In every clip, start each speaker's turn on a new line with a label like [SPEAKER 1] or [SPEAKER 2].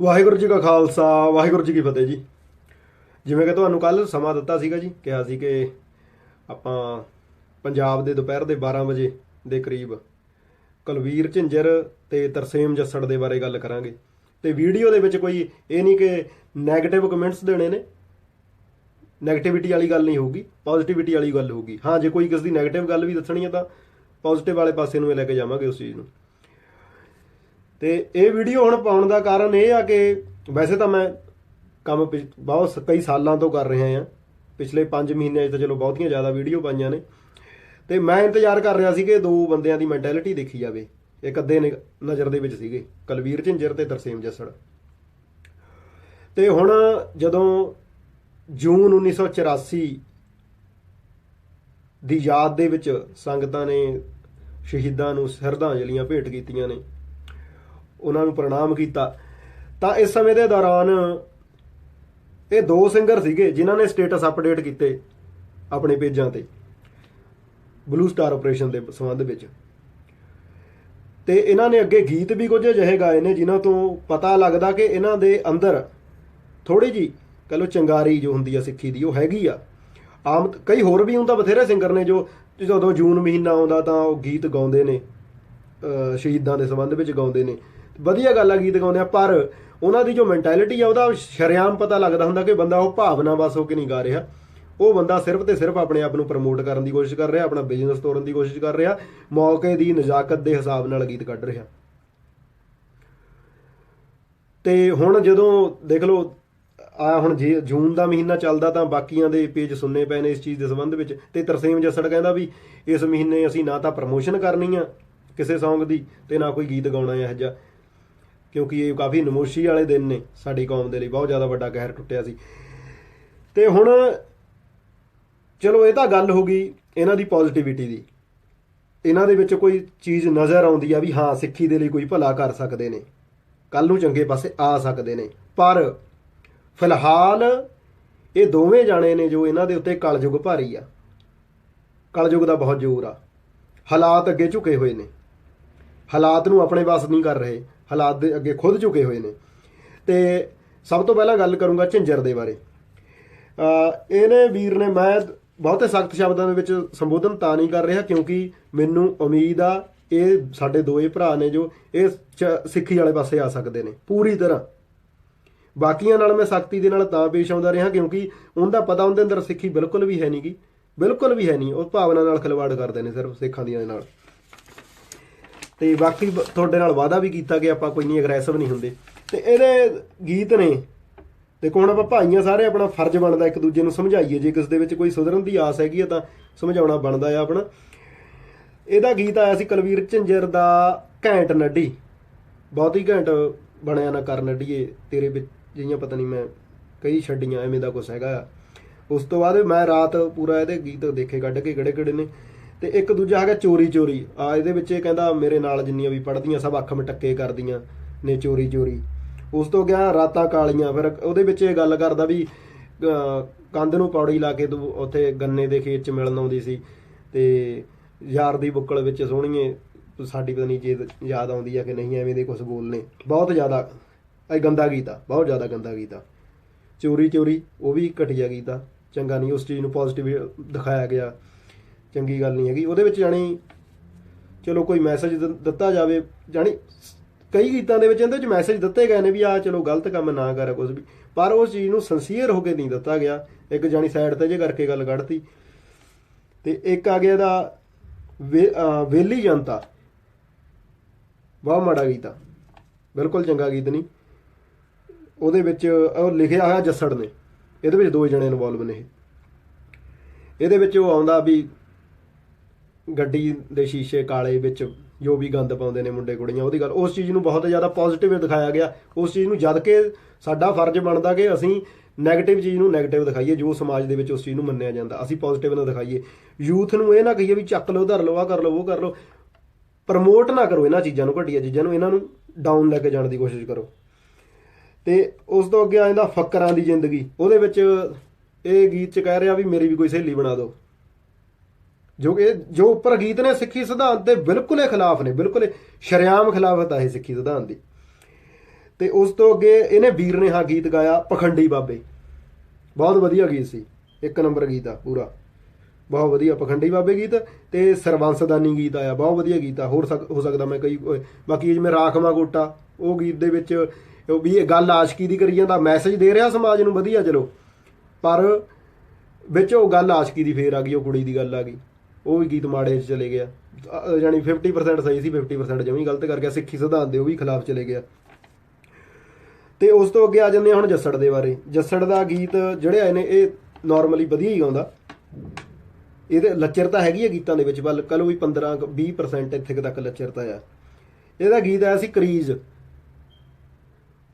[SPEAKER 1] ਵਾਹਿਗੁਰੂ ਜੀ ਕਾ ਖਾਲਸਾ, ਵਾਹਿਗੁਰੂ ਜੀ ਕੀ ਫਤਿਹ ਜੀ। ਜਿਵੇਂ ਕਿ ਤੁਹਾਨੂੰ ਕੱਲ ਸਮਾਂ ਦਿੱਤਾ ਸੀਗਾ ਜੀ, ਕਿਹਾ ਸੀ ਕਿ ਆਪਾਂ ਪੰਜਾਬ ਦੇ ਦੁਪਹਿਰ ਦੇ 12 ਵਜੇ ਦੇ ਕਰੀਬ ਕੁਲਵੀਰ ਝਿੰਜਰ ਤੇ ਤਰਸੇਮ ਜੱਸੜ ਦੇ ਬਾਰੇ ਗੱਲ ਕਰਾਂਗੇ। ਤੇ ਵੀਡੀਓ ਦੇ ਵਿੱਚ ਕੋਈ ਇਹ ਨਹੀਂ ਕਿ 네ਗੇਟਿਵ ਕਮੈਂਟਸ ਦੇਣੇ ਨੇ। 네ਗੇਟਿਵਿਟੀ ਵਾਲੀ ਗੱਲ ਨਹੀਂ ਹੋਊਗੀ ਪੋਜ਼ਿਟਿਵਿਟੀ ਵਾਲੀ ਗੱਲ ਹੋਊਗੀ। ਹਾਂ, ਜੇ ਕੋਈ ਕਿਸ ਦੀ 네ਗੇਟਿਵ ਗੱਲ ਵੀ ਦੱਸਣੀ ਹੈ ਤਾਂ ਪੋਜ਼ਿਟਿਵ ਵਾਲੇ ਪਾਸੇ ਨੂੰ ਲੈ ਕੇ ਜਾਵਾਂਗੇ ਉਸ ਚੀਜ਼ ਨੂੰ। ਤੇ ਇਹ ਵੀਡੀਓ ਹੁਣ ਪਾਉਣ ਦਾ ਕਾਰਨ ਇਹ ਆ ਕਿ ਵੈਸੇ ਤਾਂ ਮੈਂ ਕੰਮ ਪਿਛ- ਬਹੁਤ ਸ- ਕਈ ਸਾਲਾਂ ਤੋਂ ਕਰ ਰਿਹਾ ਹਾਂ। ਪਿਛਲੇ 5 ਮਹੀਨਿਆਂ 'ਚ ਤਾਂ ਚਲੋ ਬਹੁਤੀਆਂ ਜ਼ਿਆਦਾ ਵੀਡੀਓ ਪਾਈਆਂ ਨੇ। ਤੇ ਮੈਂ ਇੰਤਜ਼ਾਰ ਕਰ ਰਿਹਾ ਸੀ ਕਿ ਦੋ ਬੰਦਿਆਂ ਦੀ ਮੈਂਟੈਲਿਟੀ ਦੇਖੀ ਜਾਵੇ। ਇੱਕ ਅੱਧੇ ਨੇ ਨਜ਼ਰ ਦੇ ਵਿੱਚ ਸੀਗੇ, ਕਲਵੀਰ ਝਿੰਜਰ ਤੇ ਤਰਸੇਮ ਜੱਸੜ। ਤੇ ਹੁਣ ਜਦੋਂ ਜੂਨ 1984 ਦੀ ਯਾਦ ਦੇ ਵਿੱਚ ਸੰਗਤਾਂ ਨੇ ਸ਼ਹੀਦਾਂ ਨੂੰ ਸ਼ਰਧਾਂਜਲੀਆਂ ਭੇਟ ਕੀਤੀਆਂ ਨੇ ਉਹਨਾਂ ਨੂੰ ਪ੍ਰਣਾਮ ਕੀਤਾ। ਤਾਂ ਇਸ ਸਮੇਂ ਦੇ ਦੌਰਾਨ ਇਹ ਦੋ ਸਿੰਗਰ ਸੀਗੇ ਜਿਨ੍ਹਾਂ ਨੇ ਸਟੇਟਸ ਅਪਡੇਟ ਕੀਤੇ ਆਪਣੇ ਪੇਜਾਂ ਤੇ। ਬਲੂ ਸਟਾਰ ਆਪਰੇਸ਼ਨ ਦੇ ਸੰਬੰਧ ਵਿੱਚ। ਤੇ ਇਹਨਾਂ ਨੇ ਅੱਗੇ ਗੀਤ ਵੀ ਕੁਝ ਅਜਿਹੇ ਗਾਏ ਨੇ ਜਿਨ੍ਹਾਂ ਤੋਂ ਪਤਾ ਲੱਗਦਾ ਕਿ ਇਹਨਾਂ ਦੇ ਅੰਦਰ ਥੋੜੀ ਜੀ ਕਹ ਲਓ ਚੰਗਾਰੀ ਜੋ ਹੁੰਦੀ ਆ ਸਿੱਖੀ ਦੀ, ਉਹ ਹੈਗੀ ਆ। ਆਮ ਕਈ ਹੋਰ ਵੀ ਹੁੰਦਾ ਬਥੇਰੇ ਸਿੰਗਰ ਨੇ ਜੋ ਜਦੋਂ ਜੂਨ ਮਹੀਨਾ ਆਉਂਦਾ ਤਾਂ ਉਹ ਗੀਤ ਗਾਉਂਦੇ ਨੇ ਸ਼ਹੀਦਾਂ ਦੇ ਸੰਬੰਧ ਵਿੱਚ ਗਾਉਂਦੇ ਨੇ। ਵਧੀਆ ਗੱਲ ਆ, ਗੀਤ ਗਾਉਂਦੇ ਆ, ਪਰ ਉਹਨਾਂ ਦੀ ਜੋ ਮੈਂਟੈਲਿਟੀ ਆ, ਉਹਦਾ ਸ਼ਰੇਆਮ ਪਤਾ ਲੱਗਦਾ ਹੁੰਦਾ ਕਿ ਬੰਦਾ ਉਹ ਭਾਵਨਾ ਵਸ ਹੋ ਕੇ ਨਹੀਂ ਗਾ ਰਿਹਾ। ਉਹ ਬੰਦਾ ਸਿਰਫ ਤੇ ਸਿਰਫ ਆਪਣੇ ਆਪ ਨੂੰ ਪ੍ਰਮੋਟ ਕਰਨ ਦੀ ਕੋਸ਼ਿਸ਼ ਕਰ ਰਿਹਾ, ਆਪਣਾ ਬਿਜ਼ਨਸ ਤੋਰਨ ਦੀ ਕੋਸ਼ਿਸ਼ ਕਰ ਰਿਹਾ, ਮੌਕੇ ਦੀ ਨਜ਼ਾਕਤ ਦੇ ਹਿਸਾਬ ਨਾਲ ਗੀਤ ਕੱਢ ਰਿਹਾ। ਤੇ ਹੁਣ ਜਦੋਂ ਦੇਖ ਲਓ, ਆ ਹੁਣ ਜੇ ਜੂਨ ਦਾ ਮਹੀਨਾ ਚੱਲਦਾ ਤਾਂ ਬਾਕੀਆਂ ਦੇ ਪੇਜ ਸੁਣਨੇ ਪਏ ਨੇ ਇਸ ਚੀਜ਼ ਦੇ ਸੰਬੰਧ ਵਿੱਚ। ਤੇ ਤਰਸੇਮ ਜੱਸੜ ਕਹਿੰਦਾ ਵੀ ਇਸ ਮਹੀਨੇ ਅਸੀਂ ਨਾ ਤਾਂ ਪ੍ਰਮੋਸ਼ਨ ਕਰਨੀ ਆ ਕਿਸੇ Song ਦੀ ਤੇ ਨਾ ਕੋਈ ਗੀਤ ਗਾਉਣਾ ਹੈ ਜਿਹਾ। ਕਿਉਂਕਿ ਇਹ ਕਾਫੀ ਨਮੋਸ਼ੀ ਵਾਲੇ ਦਿਨ ਨੇ, ਸਾਡੀ ਕੌਮ ਦੇ ਲਈ ਬਹੁਤ ਜ਼ਿਆਦਾ ਵੱਡਾ ਕਹਿਰ ਟੁੱਟਿਆ ਸੀ। ਤੇ ਹੁਣ ਚਲੋ, ਇਹ ਤਾਂ ਗੱਲ ਹੋ ਗਈ ਇਹਨਾਂ ਦੀ ਪੋਜ਼ਿਟਿਵਿਟੀ ਦੀ। ਇਹਨਾਂ ਦੇ ਵਿੱਚ ਕੋਈ ਚੀਜ਼ ਨਜ਼ਰ ਆਉਂਦੀ ਆ ਵੀ ਹਾਂ, ਸਿੱਖੀ ਦੇ ਲਈ ਕੋਈ ਭਲਾ ਕਰ ਸਕਦੇ ਨੇ। ਕੱਲ ਨੂੰ ਚੰਗੇ ਪਾਸੇ ਆ ਸਕਦੇ ਨੇ। ਪਰ ਫਿਲਹਾਲ ਇਹ ਦੋਵੇਂ ਜਾਣੇ ਨੇ ਜੋ ਇਹਨਾਂ ਦੇ ਉੱਤੇ ਕਲਯੁਗ ਭਾਰੀ ਆ। ਕਲਯੁਗ ਦਾ ਬਹੁਤ ਜ਼ੋਰ ਆ। ਹਾਲਾਤ ਅੱਗੇ ਝੁਕੇ ਹੋਏ ਨੇ। ਹਾਲਾਤ ਨੂੰ ਆਪਣੇ ਵੱਸ ਨਹੀਂ ਕਰ ਰਹੇ, ਹਾਲਾਤ ਦੇ ਅੱਗੇ ਖੁਦ ਝੁਕੇ ਹੋਏ ਨੇ। ਤੇ ਸਭ ਤੋਂ ਪਹਿਲਾਂ ਗੱਲ ਕਰੂੰਗਾ ਝਿੰਜਰ ਦੇ ਬਾਰੇ। ਇਹਨੇ ਵੀਰ ਨੇ ਮੈਂ ਬਹੁਤੇ ਸਖਤ ਸ਼ਬਦਾਂ ਦੇ ਵਿੱਚ ਸੰਬੋਧਨ ਤਾਂ ਨਹੀਂ ਕਰ ਰਿਹਾ ਕਿਉਂਕਿ ਮੈਨੂੰ ਉਮੀਦ ਆ, ਇਹ ਸਾਡੇ ਦੋਏ ਭਰਾ ਨੇ ਜੋ ਇਹ ਚ- ਸਿੱਖੀ ਵਾਲੇ ਪਾਸੇ ਆ ਸਕਦੇ ਨੇ, ਪੂਰੀ ਤਰ੍ਹਾਂ। ਬਾਕੀਆਂ ਨਾਲ ਮੈਂ ਸਖਤੀ ਦੇ ਨਾਲ ਤਾਂ ਪੇਸ਼ ਆਉਂਦਾ ਰਿਹਾ ਕਿਉਂਕਿ ਉਹਦਾ ਪਤਾ ਉਹਦੇ ਅੰਦਰ ਸਿੱਖੀ ਬਿਲਕੁਲ ਵੀ ਹੈ ਨਹੀਂਗੀ ਬਿਲਕੁਲ ਵੀ ਹੈ ਨਹੀਂ, ਉਹ ਭਾਵਨਾ ਨਾਲ ਖਿਲਵਾੜ ਕਰਦੇ ਨੇ ਸਿਰਫ ਸਿੱਖਾਂ ਦੀਆਂ ਨਾਲ। ਤੇ ਬਾਕੀ ਤੁਹਾਡੇ ਨਾਲ ਵਾਅਦਾ ਵੀ ਕੀਤਾ ਕਿ ਆਪਾਂ ਕੋਈ ਨਹੀਂ ਅਗਰੈਸਿਵ ਨਹੀਂ ਹੁੰਦੇ। ਤੇ ਇਹਦੇ ਗੀਤ ਨੇ। ਦੇਖੋ ਹੁਣ ਆਪਾਂ? ਭਾਈਆਂ ਸਾਰੇ ਆਪਣਾ ਫਰਜ਼ ਬਣਦਾ, ਇੱਕ ਦੂਜੇ ਨੂੰ ਸਮਝਾਈਏ। ਜੇ ਕਿਸ ਦੇ ਵਿੱਚ ਕੋਈ ਸੁਧਰਨ ਦੀ ਆਸ ਹੈਗੀ ਆ ਤਾਂ ਸਮਝਾਉਣਾ ਬਣਦਾ ਆ ਆਪਣਾ। ਇਹਦਾ ਗੀਤ ਆਇਆ ਸੀ ਕਲਵੀਰ ਝੰਜਰ ਦਾ ਘੈਂਟ ਨੱਡੀ ਬਹੁਤ ਹੀ ਘੈਂਟ ਬਣਿਆ ਨਾ ਕਰ ਨੱਡੀਏ ਤੇਰੇ ਵਿੱਚ ਜਿਹੀਆਂ ਪਤਾ ਨਹੀਂ ਮੈਂ ਕਈ ਛੱਡੀਆਂ, ਐਵੇਂ ਦਾ ਕੁਛ ਹੈਗਾ ਆ। ਉਸ ਤੋਂ ਬਾਅਦ ਮੈਂ ਰਾਤ ਪੂਰਾ ਇਹਦੇ ਗੀਤ ਦੇਖੇ, ਕੱਢ ਕੇ ਕਿਹੜੇ ਕਿਹੜੇ ਨੇ। ਤੇ ਇੱਕ ਦੂਜਾ ਹੈਗਾ ਚੋਰੀ ਚੋਰੀ। ਆ ਇਹਦੇ ਵਿੱਚ ਇਹ ਕਹਿੰਦਾ ਮੇਰੇ ਨਾਲ ਜਿੰਨੀਆਂ ਵੀ ਪੜਦੀਆਂ ਸਭ ਅੱਖ ਮਟੱਕੇ ਕਰਦੀਆਂ ਨੇ ਚੋਰੀ ਚੋਰੀ। ਉਸ ਤੋਂ ਗਿਆ ਰਾਤਾਂ ਕਾਲੀਆਂ। ਫਿਰ ਉਹਦੇ ਵਿੱਚ ਇਹ ਗੱਲ ਕਰਦਾ ਵੀ ਕੰਧ ਨੂੰ ਪੌੜੀ ਲਾ ਕੇ ਤੂੰ ਉੱਥੇ ਗੰਨੇ ਦੇ ਖੇਤ 'ਚ ਮਿਲਣ ਆਉਂਦੀ ਸੀ ਤੇ ਯਾਰ ਦੀ ਬੁੱਕਲ ਵਿੱਚ ਸੋਹਣੀਏ, ਤੂੰ ਸਾਡੀ ਪਤਾ ਨਹੀਂ ਜੇ ਯਾਦ ਆਉਂਦੀ ਆ ਕਿ ਨਹੀਂ, ਐਵੇਂ ਦੇ ਕੁਝ ਬੋਲਨੇ। ਬਹੁਤ ਜ਼ਿਆਦਾ, ਇਹ ਗੰਦਾ ਗੀਤ ਆ, ਬਹੁਤ ਜ਼ਿਆਦਾ ਗੰਦਾ ਗੀਤ ਆ। ਚੋਰੀ ਚੋਰੀ, ਉਹ ਵੀ ਘਟੀਆ ਗੀਤ ਆ। ਚੰਗਾ ਨਹੀਂ ਉਸ ਚੀਜ਼ ਨੂੰ ਪੋਜ਼ਿਟਿਵ ਦਿਖਾਇਆ ਗਿਆ। ਚੰਗੀ ਗੱਲ ਨਹੀਂ ਹੈਗੀ। ਉਹਦੇ ਵਿੱਚ ਜਾਣੀ ਚਲੋ ਕੋਈ ਮੈਸੇਜ ਦਿੱਤਾ ਜਾਵੇ, ਜਾਣੀ ਕਈ ਗੀਤਾਂ ਦੇ ਵਿੱਚ ਇਹਦੇ ਵਿੱਚ ਮੈਸੇਜ ਦਿੱਤੇ ਗਏ ਨੇ ਵੀ ਆ ਚਲੋ ਗਲਤ ਕੰਮ ਨਾ ਕਰ ਕੁਝ ਵੀ। ਪਰ ਉਸ ਚੀਜ਼ ਨੂੰ ਸੰਸੀਅਰ ਹੋ ਕੇ ਨਹੀਂ ਦਿੱਤਾ ਗਿਆ। ਇੱਕ ਜਾਣੀ ਸਾਈਡ ਤੇ ਜੇ ਕਰਕੇ ਗੱਲ ਕੱਢਤੀ। ਤੇ ਇੱਕ ਆ ਗਿਆ ਇਹਦਾ ਵੇ- ਵੇਲੀ ਜਨਤਾ। ਬਹੁਤ ਮਾੜਾ ਗੀਤ ਆ। ਬਿਲਕੁਲ ਚੰਗਾ ਗੀਤ ਨਹੀਂ। ਉਹਦੇ ਵਿੱਚ ਉਹ ਲਿਖਿਆ ਹੋਇਆ ਜੱਸੜ ਨੇ। ਇਹਦੇ ਵਿੱਚ ਦੋ ਜਣੇ ਇਨਵੋਲਵ ਨੇ ਇਹਦੇ ਵਿੱਚ ਉਹ ਆਉਂਦਾ ਵੀ ਗੱਡੀ ਦੇ ਸ਼ੀਸ਼ੇ ਕਾਲੇ ਵਿੱਚ ਜੋ ਵੀ ਗੰਦ ਪਾਉਂਦੇ ਨੇ ਮੁੰਡੇ ਕੁੜੀਆਂ, ਉਹਦੀ ਗੱਲ। ਉਸ ਚੀਜ਼ ਨੂੰ ਬਹੁਤ ਜ਼ਿਆਦਾ ਪੋਜ਼ਿਟਿਵ ਦਿਖਾਇਆ ਗਿਆ। ਉਸ ਚੀਜ਼ ਨੂੰ ਜਦ ਕਿ ਸਾਡਾ ਫਰਜ਼ ਬਣਦਾ ਕਿ ਅਸੀਂ 네ਗੇਟਿਵ ਚੀਜ਼ ਨੂੰ 네ਗੇਟਿਵ ਦਿਖਾਈਏ, ਜੋ ਸਮਾਜ ਦੇ ਵਿੱਚ ਉਸ ਚੀਜ਼ ਨੂੰ ਮੰਨਿਆ ਜਾਂਦਾ। ਅਸੀਂ ਪੋਜ਼ਿਟਿਵ ਨਾ ਦਿਖਾਈਏ। ਯੂਥ ਨੂੰ ਇਹ ਨਾ ਕਹੀਏ ਵੀ ਚੱਕ ਲਓ, ਧਰ ਲਓ ਆ ਕਰ ਲਓ, ਉਹ ਕਰ ਲਓ। ਪ੍ਰਮੋਟ ਨਾ ਕਰੋ ਇਹਨਾਂ ਚੀਜ਼ਾਂ ਨੂੰ ਘਟੀਆ ਚੀਜ਼ਾਂ ਨੂੰ, ਇਹਨਾਂ ਨੂੰ ਡਾਊਨ ਲੈ ਕੇ ਜਾਣ ਦੀ ਕੋਸ਼ਿਸ਼ ਕਰੋ। ਤੇ ਉਸ ਤੋਂ ਅੱਗੇ ਆ ਜਾਂਦਾ ਫੱਕਰਾਂ ਦੀ ਜ਼ਿੰਦਗੀ। ਉਹਦੇ ਵਿੱਚ ਇਹ ਗੀਤ ਚ ਕਹਿ ਰਿਹਾ ਵੀ ਮੇਰੀ ਵੀ ਕੋਈ ਸਹੇਲੀ ਬਣਾ ਦਿਓ। ਜੋ ਕਿ ਜੋ ਉੱਪਰ ਗੀਤ ਨੇ ਸਿੱਖੀ ਸਿਧਾਂਤ ਦੇ ਬਿਲਕੁਲ ਹੀ ਖਿਲਾਫ ਨੇ, ਬਿਲਕੁਲ ਹੀ ਸ਼ਰੇਆਮ ਖਿਲਾਫਤ ਆ ਸਿੱਖੀ ਸਿਧਾਂਤ ਦੀ। ਤੇ ਉਸ ਤੋਂ ਅੱਗੇ ਇਹਨੇ ਵੀਰ ਨੇ ਹਾਂ ਗੀਤ ਗਾਇਆ, ਪਖੰਡੀ ਬਾਬੇ। ਬਹੁਤ ਵਧੀਆ ਗੀਤ ਸੀ, ਇੱਕ ਨੰਬਰ ਗੀਤ ਆ ਪੂਰਾ। ਬਹੁਤ ਵਧੀਆ ਪਖੰਡੀ ਬਾਬੇ ਗੀਤ ਤੇ ਸਰਵੰਸਦਾਨੀ ਗੀਤ ਆਇਆ, ਬਹੁਤ ਵਧੀਆ ਗੀਤ ਆ। ਹੋਰ ਸਕ- ਹੋ ਸਕਦਾ ਮੈਂ ਕਈ ਬਾਕੀ ਜਿਵੇਂ ਰਾਖਮਾ ਗੋਟਾ, ਉਹ ਗੀਤ ਦੇ ਵਿੱਚ ਉਹ ਵੀ ਇਹ ਗੱਲ ਆਸ਼ਕੀ ਦੀ ਕਰੀ ਜਾਂਦਾ, ਮੈਸੇਜ ਦੇ ਰਿਹਾ ਸਮਾਜ ਨੂੰ ਵਧੀਆ, ਚਲੋ। ਪਰ ਵਿੱਚ ਉਹ ਗੱਲ ਆਸ਼ਕੀ ਦੀ ਫੇਰ ਆ ਗਈ, ਉਹ ਕੁੜੀ ਦੀ ਗੱਲ ਆ ਗਈ। ਉਹ ਵੀ ਗੀਤ ਮਾੜੇ 'ਚ ਚਲੇ ਗਿਆ। ਅ- ਯਾਨੀ 50% ਸਹੀ ਸੀ 50% ਜਮੀ ਗਲਤ ਕਰ ਗਿਆ। ਸਿੱਖੀ ਸਿਧਾਂਤ ਦੇ ਉਹ ਵੀ ਖਿਲਾਫ ਚਲੇ ਗਿਆ। ਤੇ ਉਸ ਤੋਂ ਅੱਗੇ ਆ ਜਾਂਦੇ ਹਾਂ ਹੁਣ ਜੱਸੜ ਦੇ ਬਾਰੇ। ਜੱਸੜ ਦਾ ਗੀਤ ਜਿਹੜੇ ਆਏ ਨੇ, ਇਹ ਨਾਰਮਲੀ ਵਧੀਆ ਹੀ ਗਾਉਂਦਾ। ਇਹਦੇ ਲੱਚਰਤਾ ਹੈਗੀ ਹੈ ਗੀਤਾਂ ਦੇ ਵਿੱਚ, ਬਲ ਕਹ ਲਓ ਵੀ 15 ਕੁ 20% ਇੱਥੇ ਤੱਕ ਲੱਚਰਤਾ ਆ। ਇਹਦਾ ਗੀਤ ਆਇਆ ਸੀ ਕਰੀਜ਼।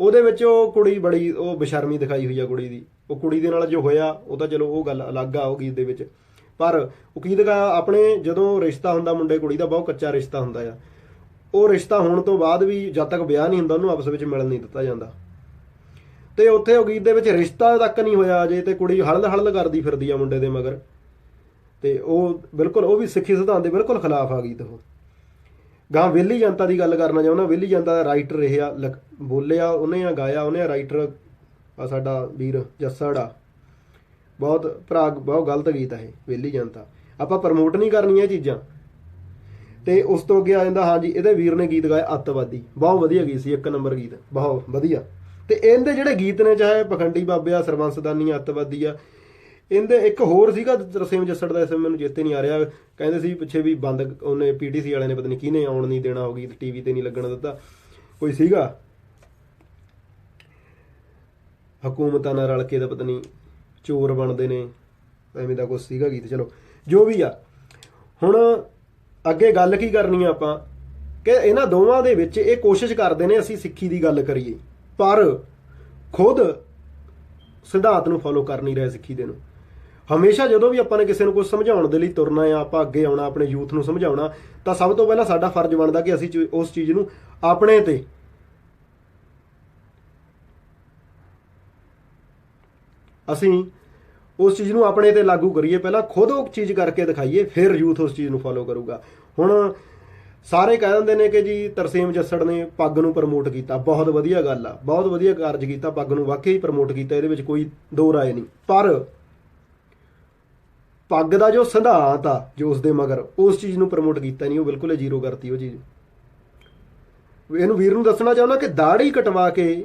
[SPEAKER 1] ਉਹਦੇ ਵਿੱਚ ਉਹ ਕੁੜੀ ਬੜੀ, ਉਹ ਬੇਸ਼ਰਮੀ ਦਿਖਾਈ ਹੋਈ ਆ ਕੁੜੀ ਦੀ। ਉਹ ਕੁੜੀ ਦੇ ਨਾਲ ਜੋ ਹੋਇਆ, ਉਹ ਤਾਂ ਚਲੋ ਉਹ ਗੱਲ ਅਲੱਗ ਆ ਉਹ ਗੀਤ ਦੇ ਵਿੱਚ। ਪਰ ਉਹ ਕੀ ਦਿਖਾ ਆਪਣੇ ਜਦੋਂ ਰਿਸ਼ਤਾ ਹੁੰਦਾ ਮੁੰਡੇ ਕੁੜੀ ਦਾ, ਬਹੁਤ ਕੱਚਾ ਰਿਸ਼ਤਾ ਹੁੰਦਾ ਆ। ਉਹ ਰਿਸ਼ਤਾ ਹੋਣ ਤੋਂ ਬਾਅਦ ਵੀ ਜਦ ਤੱਕ ਵਿਆਹ ਨਹੀਂ ਹੁੰਦਾ, ਉਹਨੂੰ ਆਪਸ ਵਿੱਚ ਮਿਲਣ ਨਹੀਂ ਦਿੱਤਾ ਜਾਂਦਾ। ਤੇ ਉੱਥੇ ਉਹ ਗੀਤ ਦੇ ਵਿੱਚ ਰਿਸ਼ਤਾ ਤੱਕ ਨਹੀਂ ਹੋਇਆ ਅਜੇ, ਤੇ ਕੁੜੀ ਹਲਦ ਹਲਦ ਕਰਦੀ ਫਿਰਦੀ ਆ ਮੁੰਡੇ ਦੇ ਮਗਰ। ਤੇ ਉਹ ਬਿਲਕੁਲ, ਉਹ ਵੀ ਸਿੱਖੀ ਸਿਧਾਂਤ ਦੇ ਬਿਲਕੁਲ ਖਿਲਾਫ ਆ ਗੀਤ ਉਹ। ਗਾਂ ਵਿਹਲੀ ਜਨਤਾ ਦੀ ਗੱਲ ਕਰਨਾ ਚਾਹੁੰਦਾ, ਵਿਹਲੀ ਜਨਤਾ ਦਾ ਰਾਈਟਰ ਰਿਹਾ ਲਿਖ- ਬੋਲਿਆ, ਉਹਨੇ ਆ ਗਾਇਆ, ਉਹਨੇ ਰਾਈਟਰ ਆ ਸਾਡਾ ਵੀਰ ਜੱਸੜ ਆ। ਬਹੁਤ ਭਰਾ ਬਹੁਤ ਗਲਤ ਗੀਤ ਹੈ ਇਹ ਵਿਹਲੀ ਜਨਤਾ। ਆਪਾਂ ਪ੍ਰਮੋਟ ਨਹੀਂ ਕਰਨੀਆਂ ਇਹ ਚੀਜ਼ਾਂ। ਤੇ ਉਸ ਤੋਂ ਅੱਗੇ ਆ ਜਾਂਦਾ ਹਾਂਜੀ ਇਹਦੇ ਵੀਰ ਨੇ ਗੀਤ ਗਾਇਆ ਅੱਤਵਾਦੀ। ਬਹੁਤ ਵਧੀਆ ਗੀਤ ਸੀ ਇੱਕ ਨੰਬਰ ਗੀਤ। ਬਹੁਤ ਵਧੀਆ। ਤੇ ਇਹਦੇ ਜਿਹੜੇ ਗੀਤ ਨੇ ਚਾਹੇ ਪਖੰਡੀ ਬਾਬੇ ਆ ਸਰਬੰਸਦਾਨੀ ਆ, ਅੱਤਵਾਦੀ ਆ ਇਹਦੇ ਇੱਕ ਹੋਰ ਸੀਗਾ ਤਰਸੇਮ ਜੱਸੜ ਦਾ ਇਸ ਮੈਨੂੰ ਚੇਤੇ ਨਹੀਂ ਆ ਰਿਹਾ। ਕਹਿੰਦੇ ਸੀ ਪਿੱਛੇ ਵੀ ਬੰਦ ਉਹਨੇ ਪੀਟੀਸੀ ਵਾਲਿਆਂ ਨੇ ਪਤਾ ਨਹੀਂ ਕਿਹਨੇ ਆਉਣ ਨਹੀਂ ਦੇਣਾ ਉਹ ਗੀਤ ਟੀਵੀ ਤੇ ਨਹੀਂ ਲੱਗਣ ਦਿੱਤਾ। ਕੋਈ ਸੀਗਾ? ਹਕੂਮਤਾਂ ਨਾਲ ਰਲ ਕੇ ਤਾਂ ਪਤਾ ਨਹੀਂ ਚੋਰ ਬਣਦੇ ਨੇ, ਐਵੇਂ ਦਾ ਕੁਝ ਸੀਗਾ ਗੀਤ, ਚਲੋ, ਜੋ ਵੀ ਆ। ਹੁਣ ਅੱਗੇ ਗੱਲ ਕੀ ਕਰਨੀ ਆ ਆਪਾਂ? ਕਿ ਇਹਨਾਂ ਦੋਵਾਂ ਦੇ ਵਿੱਚ ਇਹ ਕੋਸ਼ਿਸ਼ ਕਰਦੇ ਨੇ ਅਸੀਂ ਸਿੱਖੀ ਦੀ ਗੱਲ ਕਰੀਏ। ਪਰ ਖੁਦ ਸਿਧਾਂਤ ਨੂੰ ਫੋਲੋ ਕਰ ਨਹੀਂ ਰਹੇ ਸਿੱਖੀ ਦੇ ਨੂੰ। ਹਮੇਸ਼ਾ ਜਦੋਂ ਵੀ ਆਪਾਂ ਨੇ ਕਿਸੇ ਨੂੰ ਕੁਝ ਸਮਝਾਉਣ ਦੇ ਲਈ ਤੁਰਨਾ ਆ, ਆਪਾਂ ਅੱਗੇ ਆਉਣਾ, ਆਪਣੇ ਯੂਥ ਨੂੰ ਸਮਝਾਉਣਾ, ਤਾਂ ਸਭ ਤੋਂ ਪਹਿਲਾਂ ਸਾਡਾ ਫਰਜ਼ ਬਣਦਾ ਕਿ ਅਸੀਂ ਚੀ- ਉਸ ਚੀਜ਼ ਨੂੰ ਆਪਣੇ ਤੇ ਅਸੀਂ ਉਸ ਚੀਜ਼ ਨੂੰ ਆਪਣੇ ਤੇ ਲਾਗੂ ਕਰੀਏ, ਪਹਿਲਾਂ ਖੁਦ ਉਹ ਚੀਜ਼ ਕਰਕੇ ਦਿਖਾਈਏ, ਫਿਰ ਯੂਥ ਉਸ ਚੀਜ਼ ਨੂੰ ਫੋਲੋ ਕਰੂਗਾ। ਹੁਣ ਸਾਰੇ ਕਹਿ ਦਿੰਦੇ ਨੇ ਕਿ ਜੀ ਤਰਸੇਮ ਜੱਸੜ ਨੇ ਪੱਗ ਨੂੰ ਪ੍ਰਮੋਟ ਕੀਤਾ, ਬਹੁਤ ਵਧੀਆ ਗੱਲ ਆ, ਬਹੁਤ ਵਧੀਆ ਕਾਰਜ ਕੀਤਾ ਪੱਗ ਨੂੰ, ਵਾਕਈ ਪ੍ਰਮੋਟ ਕੀਤਾ, ਇਹਦੇ ਵਿੱਚ ਕੋਈ ਦੋ ਰਾਏ ਨਹੀਂ। ਪਰ ਪੱਗ ਦਾ ਜੋ ਸਿਧਾਂਤ ਆ, ਜੋ ਉਸ ਦੇ ਮਗਰ, ਉਸ ਚੀਜ਼ ਨੂੰ ਪ੍ਰਮੋਟ ਕੀਤਾ ਨਹੀਂ, ਉਹ ਬਿਲਕੁਲ ਜ਼ੀਰੋ ਕਰਤੀ ਉਹ ਚੀਜ਼। ਇਹਨੂੰ ਵੀਰ ਨੂੰ ਦੱਸਣਾ ਚਾਹੁੰਦਾ ਕਿ ਦਾੜੀ ਕਟਵਾ ਕੇ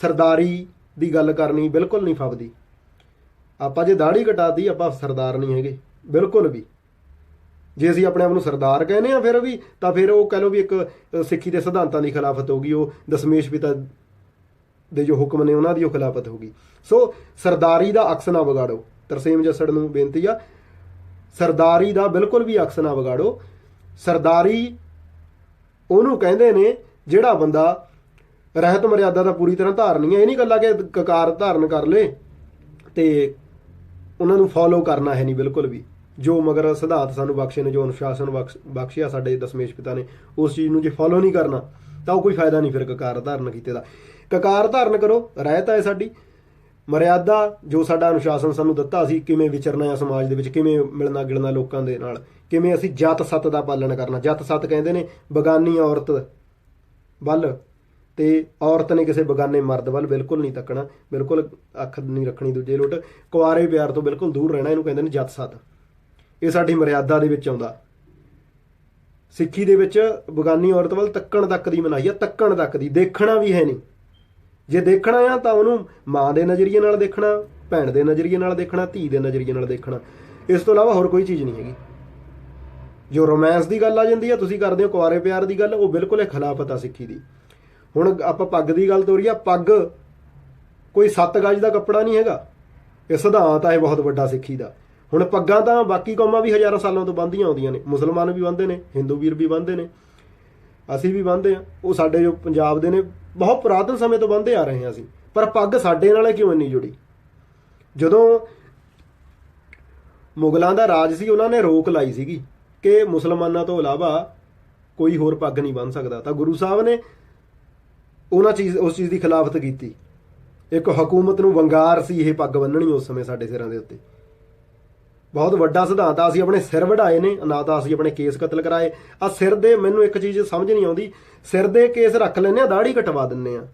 [SPEAKER 1] ਸਰਦਾਰੀ ਦੀ ਗੱਲ ਕਰਨੀ ਬਿਲਕੁਲ ਨਹੀਂ ਫਬਦੀ। ਆਪਾਂ ਜੇ ਦਾੜੀ ਕਟਾਤੀ, ਆਪਾਂ ਸਰਦਾਰ ਨਹੀਂ ਹੈਗੇ। ਬਿਲਕੁਲ ਵੀ। ਜੇ ਅਸੀਂ ਆਪਣੇ ਆਪ ਨੂੰ ਸਰਦਾਰ ਕਹਿੰਦੇ ਆ ਫਿਰ ਵੀ, ਤਾਂ ਫਿਰ ਉਹ ਕਹ ਲਓ ਵੀ ਇੱਕ ਸਿੱਖੀ ਦੇ ਸਿਧਾਂਤਾਂ ਦੀ ਖਿਲਾਫਤ ਹੋਗੀ ਉਹ ਦਸ਼ਮੇਸ਼ ਪਿਤਾ ਦੇ ਜੋ ਹੁਕਮ ਨੇ ਉਹਨਾਂ ਦੀ ਉਹ ਖਿਲਾਫਤ ਹੋਗੀ ਸੋ ਸਰਦਾਰੀ ਦਾ ਅਕਸ ਨਾ ਵਿਗਾੜੋ। ਤਰਸੇਮ ਜੱਸੜ ਨੂੰ ਬੇਨਤੀ ਆ, ਸਰਦਾਰੀ ਦਾ ਬਿਲਕੁਲ ਵੀ ਅਕਸ ਨਾ ਵਿਗਾੜੋ। ਸਰਦਾਰੀ ਉਹਨੂੰ ਕਹਿੰਦੇ ਨੇ ਜਿਹੜਾ ਬੰਦਾ ਰਹਿਤ ਮਰਿਆਦਾ ਦਾ ਪੂਰੀ ਤਰ੍ਹਾਂ ਧਾਰਨੀ ਹੈ। ਇਹ ਨਹੀਂ ਗੱਲਾਂ ਕਿ ਕਕਾਰ ਧਾਰਨ ਕਰ ਲੇ ਤੇ ਉਹਨਾਂ ਨੂੰ ਫੋਲੋ ਕਰਨਾ ਹੈ ਨਹੀਂ ਬਿਲਕੁਲ ਵੀ। ਜੋ ਮਗਰ ਸਿਧਾਂਤ ਸਾਨੂੰ ਬਖਸ਼ੇ ਨੇ, ਜੋ ਅਨੁਸ਼ਾਸਨ ਬਖਸ਼- ਬਖਸ਼ਿਆ ਸਾਡੇ ਦਸ਼ਮੇਸ਼ ਪਿਤਾ ਨੇ, ਉਸ ਚੀਜ਼ ਨੂੰ ਜੇ ਫੋਲੋ ਨਹੀਂ ਕਰਨਾ, ਤਾਂ ਉਹ ਕੋਈ ਫਾਇਦਾ ਨਹੀਂ ਫਿਰ ਕਕਾਰ ਧਾਰਨ ਕੀਤੇ ਦਾ। ਕਕਾਰ ਧਾਰਨ ਕਰੋ, ਰਹਿਤ ਹੈ ਸਾਡੀ। ਮਰਿਆਦਾ ਜੋ ਸਾਡਾ ਅਨੁਸ਼ਾਸਨ ਸਾਨੂੰ ਦਿੱਤਾ ਸੀ, ਕਿਵੇਂ ਵਿਚਰਨਾ ਹੈ ਸਮਾਜ ਦੇ ਵਿੱਚ, ਕਿਵੇਂ ਮਿਲਣਾ ਗਿਲਣਾ ਲੋਕਾਂ ਦੇ ਨਾਲ, ਕਿਵੇਂ ਅਸੀਂ ਜਤ ਸਤ ਦਾ ਪਾਲਣ ਕਰਨਾ। ਜਤ ਸਤ ਕਹਿੰਦੇ ਨੇ, ਬਗਾਨੀ ਔਰਤ ਵੱਲ ਤੇ ਔਰਤ ਨੇ ਕਿਸੇ ਬਗਾਨੇ ਮਰਦ ਵੱਲ ਬਿਲਕੁਲ ਨਹੀਂ ਤੱਕਣਾ, ਬਿਲਕੁਲ ਅੱਖ ਨਹੀਂ ਰੱਖਣੀ ਦੂਜੇ ਲੋਟ। ਕੁਆਰੇ ਪਿਆਰ ਤੋਂ ਬਿਲਕੁਲ ਦੂਰ ਰਹਿਣਾ, ਇਹਨੂੰ ਕਹਿੰਦੇ ਨੇ ਜਤ ਸਤ। ਇਹ ਸਾਡੀ ਮਰਿਆਦਾ ਦੇ ਵਿੱਚ ਆਉਂਦਾ। ਸਿੱਖੀ ਦੇ ਵਿੱਚ ਬਗਾਨੀ ਔਰਤ ਵੱਲ ਤੱਕਣ ਤੱਕ ਦੀ ਮਨਾਹੀ ਆ, ਤੱਕਣ ਤੱਕ ਦੀ, ਦੇਖਣਾ ਵੀ ਹੈ ਨਹੀਂ। ਜੇ ਦੇਖਣਾ ਆ, ਤਾਂ ਉਹਨੂੰ ਮਾਂ ਦੇ ਨਜ਼ਰੀਏ ਨਾਲ ਦੇਖਣਾ, ਭੈਣ ਦੇ ਨਜ਼ਰੀਏ ਨਾਲ ਦੇਖਣਾ, ਧੀ ਦੇ ਨਜ਼ਰੀਏ ਨਾਲ ਦੇਖਣਾ। ਇਸ ਤੋਂ ਇਲਾਵਾ ਹੋਰ ਕੋਈ ਚੀਜ਼ ਨਹੀਂ ਹੈਗੀ। ਜੋ ਰੋਮਾਂਸ ਦੀ ਗੱਲ ਆ ਜਾਂਦੀ ਆ, ਤੁਸੀਂ ਕਰਦੇ ਹੋ ਕੁਆਰੇ ਪਿਆਰ ਦੀ ਗੱਲ, ਉਹ ਬਿਲਕੁਲ ਇਹ ਖਿਲਾਫਤ ਆ ਸਿੱਖੀ ਦੀ। ਹੁਣ ਆਪਾਂ ਪੱਗ ਦੀ ਗੱਲ ਤੋਰੀ ਪੱਗ ਕੋਈ ਸੱਤ ਗਜ ਦਾ ਕੱਪੜਾ ਨਹੀਂ ਹੈਗਾ। ਇਹ ਸਿਧਾਂਤ ਆ, ਇਹ ਬਹੁਤ ਵੱਡਾ ਸਿੱਖੀ ਦਾ। ਹੁਣ ਪੱਗਾਂ ਤਾਂ ਬਾਕੀ ਕੌਮਾਂ ਵੀ ਹਜ਼ਾਰਾਂ ਸਾਲਾਂ ਤੋਂ ਬੰਨ੍ਹਦੀਆਂ ਆਉਂਦੀਆਂ ਨੇ। ਮੁਸਲਮਾਨ ਵੀ ਬੰਨ੍ਹਦੇ ਨੇ, ਹਿੰਦੂ ਵੀਰ ਵੀ ਬੰਨ੍ਹਦੇ ਨੇ। ਅਸੀਂ ਵੀ ਬੰਨ੍ਹਦੇ ਆ ਉਹ ਸਾਡੇ ਜੋ ਪੰਜਾਬ ਦੇ ਨੇ, ਬਹੁਤ ਪੁਰਾਤਨ ਸਮੇਂ ਤੋਂ ਬੰਨ੍ਹਦੇ ਆ ਰਹੇ ਹਾਂ ਅਸੀਂ। ਪਰ ਪੱਗ ਸਾਡੇ ਨਾਲ ਕਿਉਂ ਇੰਨੀ ਜੁੜੀ? ਜਦੋਂ ਮੁਗਲਾਂ ਦਾ ਰਾਜ ਸੀ, ਉਹਨਾਂ ਨੇ ਰੋਕ ਲਾਈ ਸੀਗੀ ਕਿ ਮੁਸਲਮਾਨਾਂ ਤੋਂ ਇਲਾਵਾ ਕੋਈ ਹੋਰ ਪੱਗ ਨਹੀਂ ਬੰਨ ਸਕਦਾ। ਤਾਂ ਗੁਰੂ ਸਾਹਿਬ ਨੇ ਉਹਨਾਂ ਚੀਜ਼, ਉਸ ਚੀਜ਼ ਦੀ ਖਿਲਾਫਤ ਕੀਤੀ। ਇੱਕ ਹਕੂਮਤ ਨੂੰ ਵੰਗਾਰ ਸੀ ਇਹ ਪੱਗ ਬੰਨਣੀ ਉਸ ਸਮੇਂ ਸਾਡੇ ਸਿਰਾਂ ਦੇ ਉੱਤੇ। ਬਹੁਤ ਵੱਡਾ ਸਿਧਾਂਤ ਆ, ਅਸੀਂ ਆਪਣੇ ਸਿਰ ਵਢਾਏ ਨੇ, ਨਾ ਤਾਂ ਅਸੀਂ ਆਪਣੇ ਕੇਸ ਕਤਲ ਕਰਾਏ। ਆ ਸਿਰ ਦੇ, ਮੈਨੂੰ ਇੱਕ ਚੀਜ਼ ਸਮਝ ਨਹੀਂ ਆਉਂਦੀ। ਸਿਰ ਦੇ ਕੇਸ ਰੱਖ ਲੈਨੇ ਆ ਦਾੜੀ ਕਟਵਾ ਦਿੰਨੇ ਆ।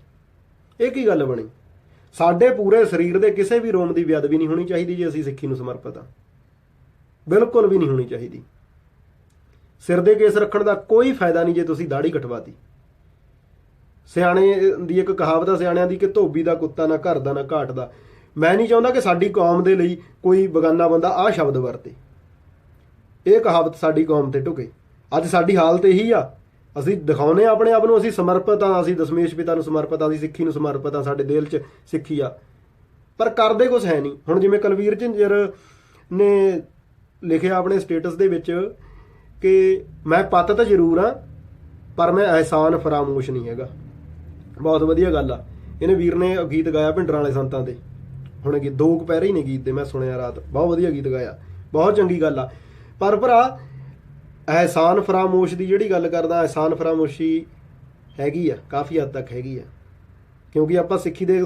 [SPEAKER 1] ਇਹ ਕੀ ਗੱਲ ਬਣੀ? ਸਾਡੇ ਪੂਰੇ ਸਰੀਰ ਦੇ ਕਿਸੇ ਵੀ ਰੋਮ ਦੀ ਬੇਅਦਬੀ ਨਹੀਂ ਹੋਣੀ ਚਾਹੀਦੀ ਜੇ ਅਸੀਂ ਸਿੱਖੀ ਨੂੰ ਸਮਰਪਿਤ ਆ। ਬਿਲਕੁਲ ਵੀ ਨਹੀਂ ਹੋਣੀ ਚਾਹੀਦੀ। ਸਿਰ ਦੇ ਕੇਸ ਰੱਖਣ ਦਾ ਕੋਈ ਫਾਇਦਾ ਨਹੀਂ ਜੇ ਤੁਸੀਂ ਦਾੜੀ ਕਟਵਾਤੀ। ਸਿਆਣੇ ਦੀ ਇੱਕ ਕਹਾਵਤ ਆ, ਸਿਆਣਿਆਂ ਦੀ ਕਿ ਧੋਬੀ ਦਾ ਕੁੱਤਾ ਨਾ ਘਰ ਦਾ ਨਾ ਘਾਟ ਦਾ। ਮੈਂ ਨਹੀਂ ਚਾਹੁੰਦਾ ਕਿ ਸਾਡੀ ਕੌਮ ਦੇ ਲਈ ਕੋਈ ਬਗਾਨਾ ਬੰਦਾ ਆਹ ਸ਼ਬਦ ਵਰਤੇ। ਇਹ ਕਹਾਵਤ ਸਾਡੀ ਕੌਮ ਤੇ ਢੁਕੇ। ਅੱਜ ਸਾਡੀ ਹਾਲਤ ਇਹੀ ਆ। ਅਸੀਂ ਦਿਖਾਉਨੇ ਆ ਆਪਣੇ ਆਪ ਨੂੰ, ਅਸੀਂ ਸਮਰਪਿਤ ਆ ਅਸੀਂ ਦਸ਼ਮੇਸ਼ ਪਿਤਾ ਨੂੰ ਸਮਰਪਿਤ ਆ ਅਸੀਂ ਸਿੱਖੀ ਨੂੰ ਸਮਰਪਿਤ ਆ ਸਾਡੇ ਦਿਲ 'ਚ ਸਿੱਖੀ ਆ। ਪਰ ਕਰਦੇ ਕੁਝ ਹੈ ਨਹੀਂ। ਹੁਣ ਜਿਵੇਂ ਕਲਵੀਰ ਝਿੰਜਰ ਨੇ ਲਿਖਿਆ ਆਪਣੇ ਸਟੇਟਸ ਦੇ ਵਿੱਚ ਕਿ ਮੈਂ ਪਤ ਤਾਂ ਜ਼ਰੂਰ ਆ ਪਰ ਮੈਂ ਅਹਿਸਾਨ ਫਰਾਮੋਸ਼ ਨਹੀਂ ਹੈਗਾ। ਬਹੁਤ ਵਧੀਆ ਗੱਲ ਆ। ਇਹਨੇ ਵੀਰ ਨੇ ਗੀਤ ਗਾਇਆ ਭਿੰਡਰਾਂ ਵਾਲੇ ਸੰਤਾਂ 'ਤੇ। ਹੁਣ ਗੀ ਦੋ ਕੁ ਪੈਰੇ ਹੀ ਨੇ ਗੀਤ ਦੇ, ਮੈਂ ਸੁਣਿਆ ਰਾਤ। ਬਹੁਤ ਵਧੀਆ ਗੀਤ ਗਾਇਆ। ਬਹੁਤ ਚੰਗੀ ਗੱਲ ਆ। ਪਰ ਭਰਾ, ਅਹਿਸਾਨ ਫਰਾਮੋਸ਼ ਦੀ ਜਿਹੜੀ ਗੱਲ ਕਰਦਾ, ਅਹਿਸਾਨ ਫਰਾਮੋਸ਼ੀ ਹੈਗੀ ਆ, ਕਾਫੀ ਹੱਦ ਤੱਕ ਹੈਗੀ ਆ। ਕਿਉਂਕਿ ਆਪਾਂ ਸਿੱਖੀ ਦੇ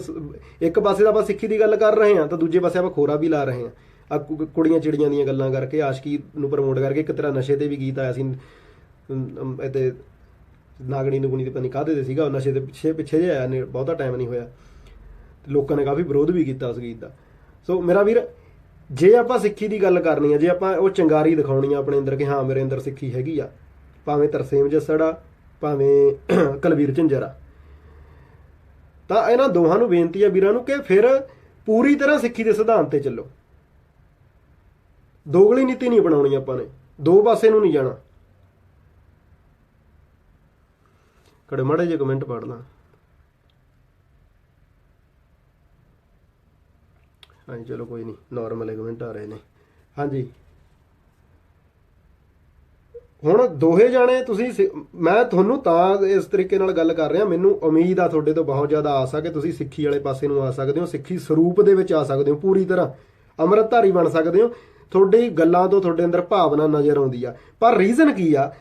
[SPEAKER 1] ਇੱਕ ਪਾਸੇ ਤਾਂ ਆਪਾਂ ਸਿੱਖੀ ਦੀ ਗੱਲ ਕਰ ਰਹੇ ਹਾਂ ਤਾਂ ਦੂਜੇ ਪਾਸੇ ਆਪਾਂ ਖੋਰਾ ਵੀ ਲਾ ਰਹੇ ਹਾਂ ਆ ਕੁੜੀਆਂ ਚਿੜੀਆਂ ਦੀਆਂ ਗੱਲਾਂ ਕਰਕੇ, ਆਸ਼ਕੀ ਨੂੰ ਪ੍ਰਮੋਟ ਕਰਕੇ ਇੱਕ ਤਰ੍ਹਾਂ ਨਸ਼ੇ ਤੇ ਵੀ ਗੀਤ ਆਇਆ ਸੀ ਇਹਦੇ ਨਾਗਣੀ ਨੂਗਣੀ ਤੇ ਪਤਾ ਨਹੀਂ ਕਾਹਦੇ ਤੇ ਸੀਗਾ, ਉਹ ਨਸ਼ੇ ਦੇ ਪਿੱਛੇ ਪਿੱਛੇ ਜਿਹਾ ਆਇਆ ਨੇ ਬਹੁਤਾ ਟਾਈਮ ਨਹੀਂ ਹੋਇਆ। ਤੇ ਲੋਕਾਂ ਨੇ ਕਾਫੀ ਵਿਰੋਧ ਵੀ ਕੀਤਾ ਉਸ ਗੀਤ ਦਾ। ਸੋ ਮੇਰਾ ਵੀਰ, ਜੇ ਆਪਾਂ ਸਿੱਖੀ ਦੀ ਗੱਲ ਕਰਨੀ ਆ, ਜੇ ਆਪਾਂ ਉਹ ਚੰਗਾਰੀ ਦਿਖਾਉਣੀ ਆ ਆਪਣੇ ਅੰਦਰ ਕਿ ਹਾਂ, ਮੇਰੇ ਅੰਦਰ ਸਿੱਖੀ ਹੈਗੀ ਆ, ਭਾਵੇਂ ਤਰਸੇਮ ਜੱਸੜਾ ਭਾਵੇਂ ਕਲਵੀਰ ਝੰਜਰ ਆ, ਤਾਂ ਇਹਨਾਂ ਦੋਹਾਂ ਨੂੰ ਬੇਨਤੀ ਆ ਵੀਰਾਂ ਨੂੰ ਕਿ ਫਿਰ ਪੂਰੀ ਤਰ੍ਹਾਂ ਸਿੱਖੀ ਦੇ ਸਿਧਾਂਤ ਤੇ ਚੱਲੋ। ਦੋਗਲੀ ਨੀਤੀ ਨਹੀਂ ਬਣਾਉਣੀ ਆਪਾਂ ਨੇ, ਦੋ ਪਾਸੇ ਨੂੰ ਨਹੀਂ ਜਾਣਾ। ਕੜੇ ਮਾੜੇ ਜਿਹੇ ਕਮੈਂਟ ਪੜ੍ਹ ਲਾਂ। ਹਾਂਜੀ, ਚਲੋ ਕੋਈ ਨਹੀਂ ਨਾਰਮਲ ਕਮੈਂਟ ਆ ਰਹੇ ਨੇ। ਹਾਂਜੀ। ਹੁਣ ਦੋਹੇ ਜਾਣੇ ਤੁਸੀਂ ਮੈਂ ਤੁਹਾਨੂੰ ਤਾਂ ਇਸ ਤਰੀਕੇ ਨਾਲ ਗੱਲ ਕਰ ਰਿਹਾ, ਮੈਨੂੰ ਉਮੀਦ ਆ ਤੁਹਾਡੇ ਤੋਂ ਬਹੁਤ ਜ਼ਿਆਦਾ ਆਸ ਆ ਕਿ ਤੁਸੀਂ ਸਿੱਖੀ ਵਾਲੇ ਪਾਸੇ ਨੂੰ ਆ ਸਕਦੇ ਹੋ, ਸਿੱਖੀ ਸਰੂਪ ਦੇ ਵਿੱਚ ਆ ਸਕਦੇ ਹੋ, ਪੂਰੀ ਤਰ੍ਹਾਂ ਅੰਮ੍ਰਿਤਧਾਰੀ ਬਣ ਸਕਦੇ ਹੋ। ਤੁਹਾਡੀ ਗੱਲਾਂ ਤੋਂ ਤੁਹਾਡੇ ਅੰਦਰ ਭਾਵਨਾ ਨਜ਼ਰ ਆਉਂਦੀ ਆ। ਪਰ ਰੀਜ਼ਨ ਕੀ ਆ?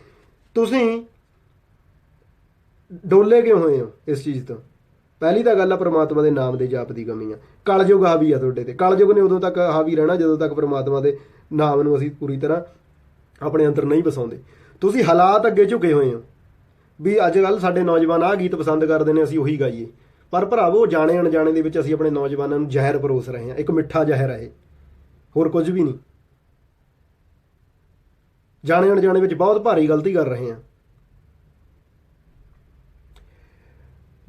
[SPEAKER 1] ਤੁਸੀਂ ਡੋਲੇ ਕਿਉਂ ਹੋਏ ਹੋ ਇਸ ਚੀਜ਼ ਤੋਂ? ਪਹਿਲੀ ਤਾਂ ਗੱਲ ਆ ਪ੍ਰਮਾਤਮਾ ਦੇ ਨਾਮ ਦੇ ਜਾਪ ਦੀ ਕਮੀ ਆ। ਕਲਯੁਗ ਹਾਵੀ ਆ ਤੁਹਾਡੇ ਤੇ। ਕਲਯੁਗ ਨੇ ਉਦੋਂ ਤੱਕ ਹਾਵੀ ਰਹਿਣਾ, ਜਦੋਂ ਤੱਕ ਪ੍ਰਮਾਤਮਾ ਦੇ ਨਾਮ ਨੂੰ ਅਸੀਂ ਪੂਰੀ ਤਰ੍ਹਾਂ ਆਪਣੇ ਅੰਦਰ ਨਹੀਂ ਵਸਾਉਂਦੇ। ਤੁਸੀਂ ਹਾਲਾਤ ਅੱਗੇ ਝੁਕੇ ਹੋਏ ਹੋ। ਵੀ ਅੱਜ ਕੱਲ ਸਾਡੇ ਨੌਜਵਾਨ ਆਹ ਗੀਤ ਪਸੰਦ ਕਰਦੇ ਨੇ, ਅਸੀਂ ਉਹੀ ਗਾਈਏ। ਪਰ ਭਰਾਵੋ, ਜਾਣੇ ਅਣਜਾਣੇ ਦੇ ਵਿੱਚ ਅਸੀਂ ਆਪਣੇ ਨੌਜਵਾਨਾਂ ਨੂੰ ਜ਼ਹਿਰ ਪਰੋਸ ਰਹੇ ਹਾਂ। ਇੱਕ ਮਿੱਠਾ ਜ਼ਹਿਰ ਹੈ ਇਹ। ਹੋਰ ਕੁਝ ਵੀ ਨਹੀਂ। ਜਾਣੇ ਅਣਜਾਣੇ ਵਿੱਚ ਬਹੁਤ ਭਾਰੀ ਗਲਤੀ ਕਰ ਰਹੇ ਹਾਂ।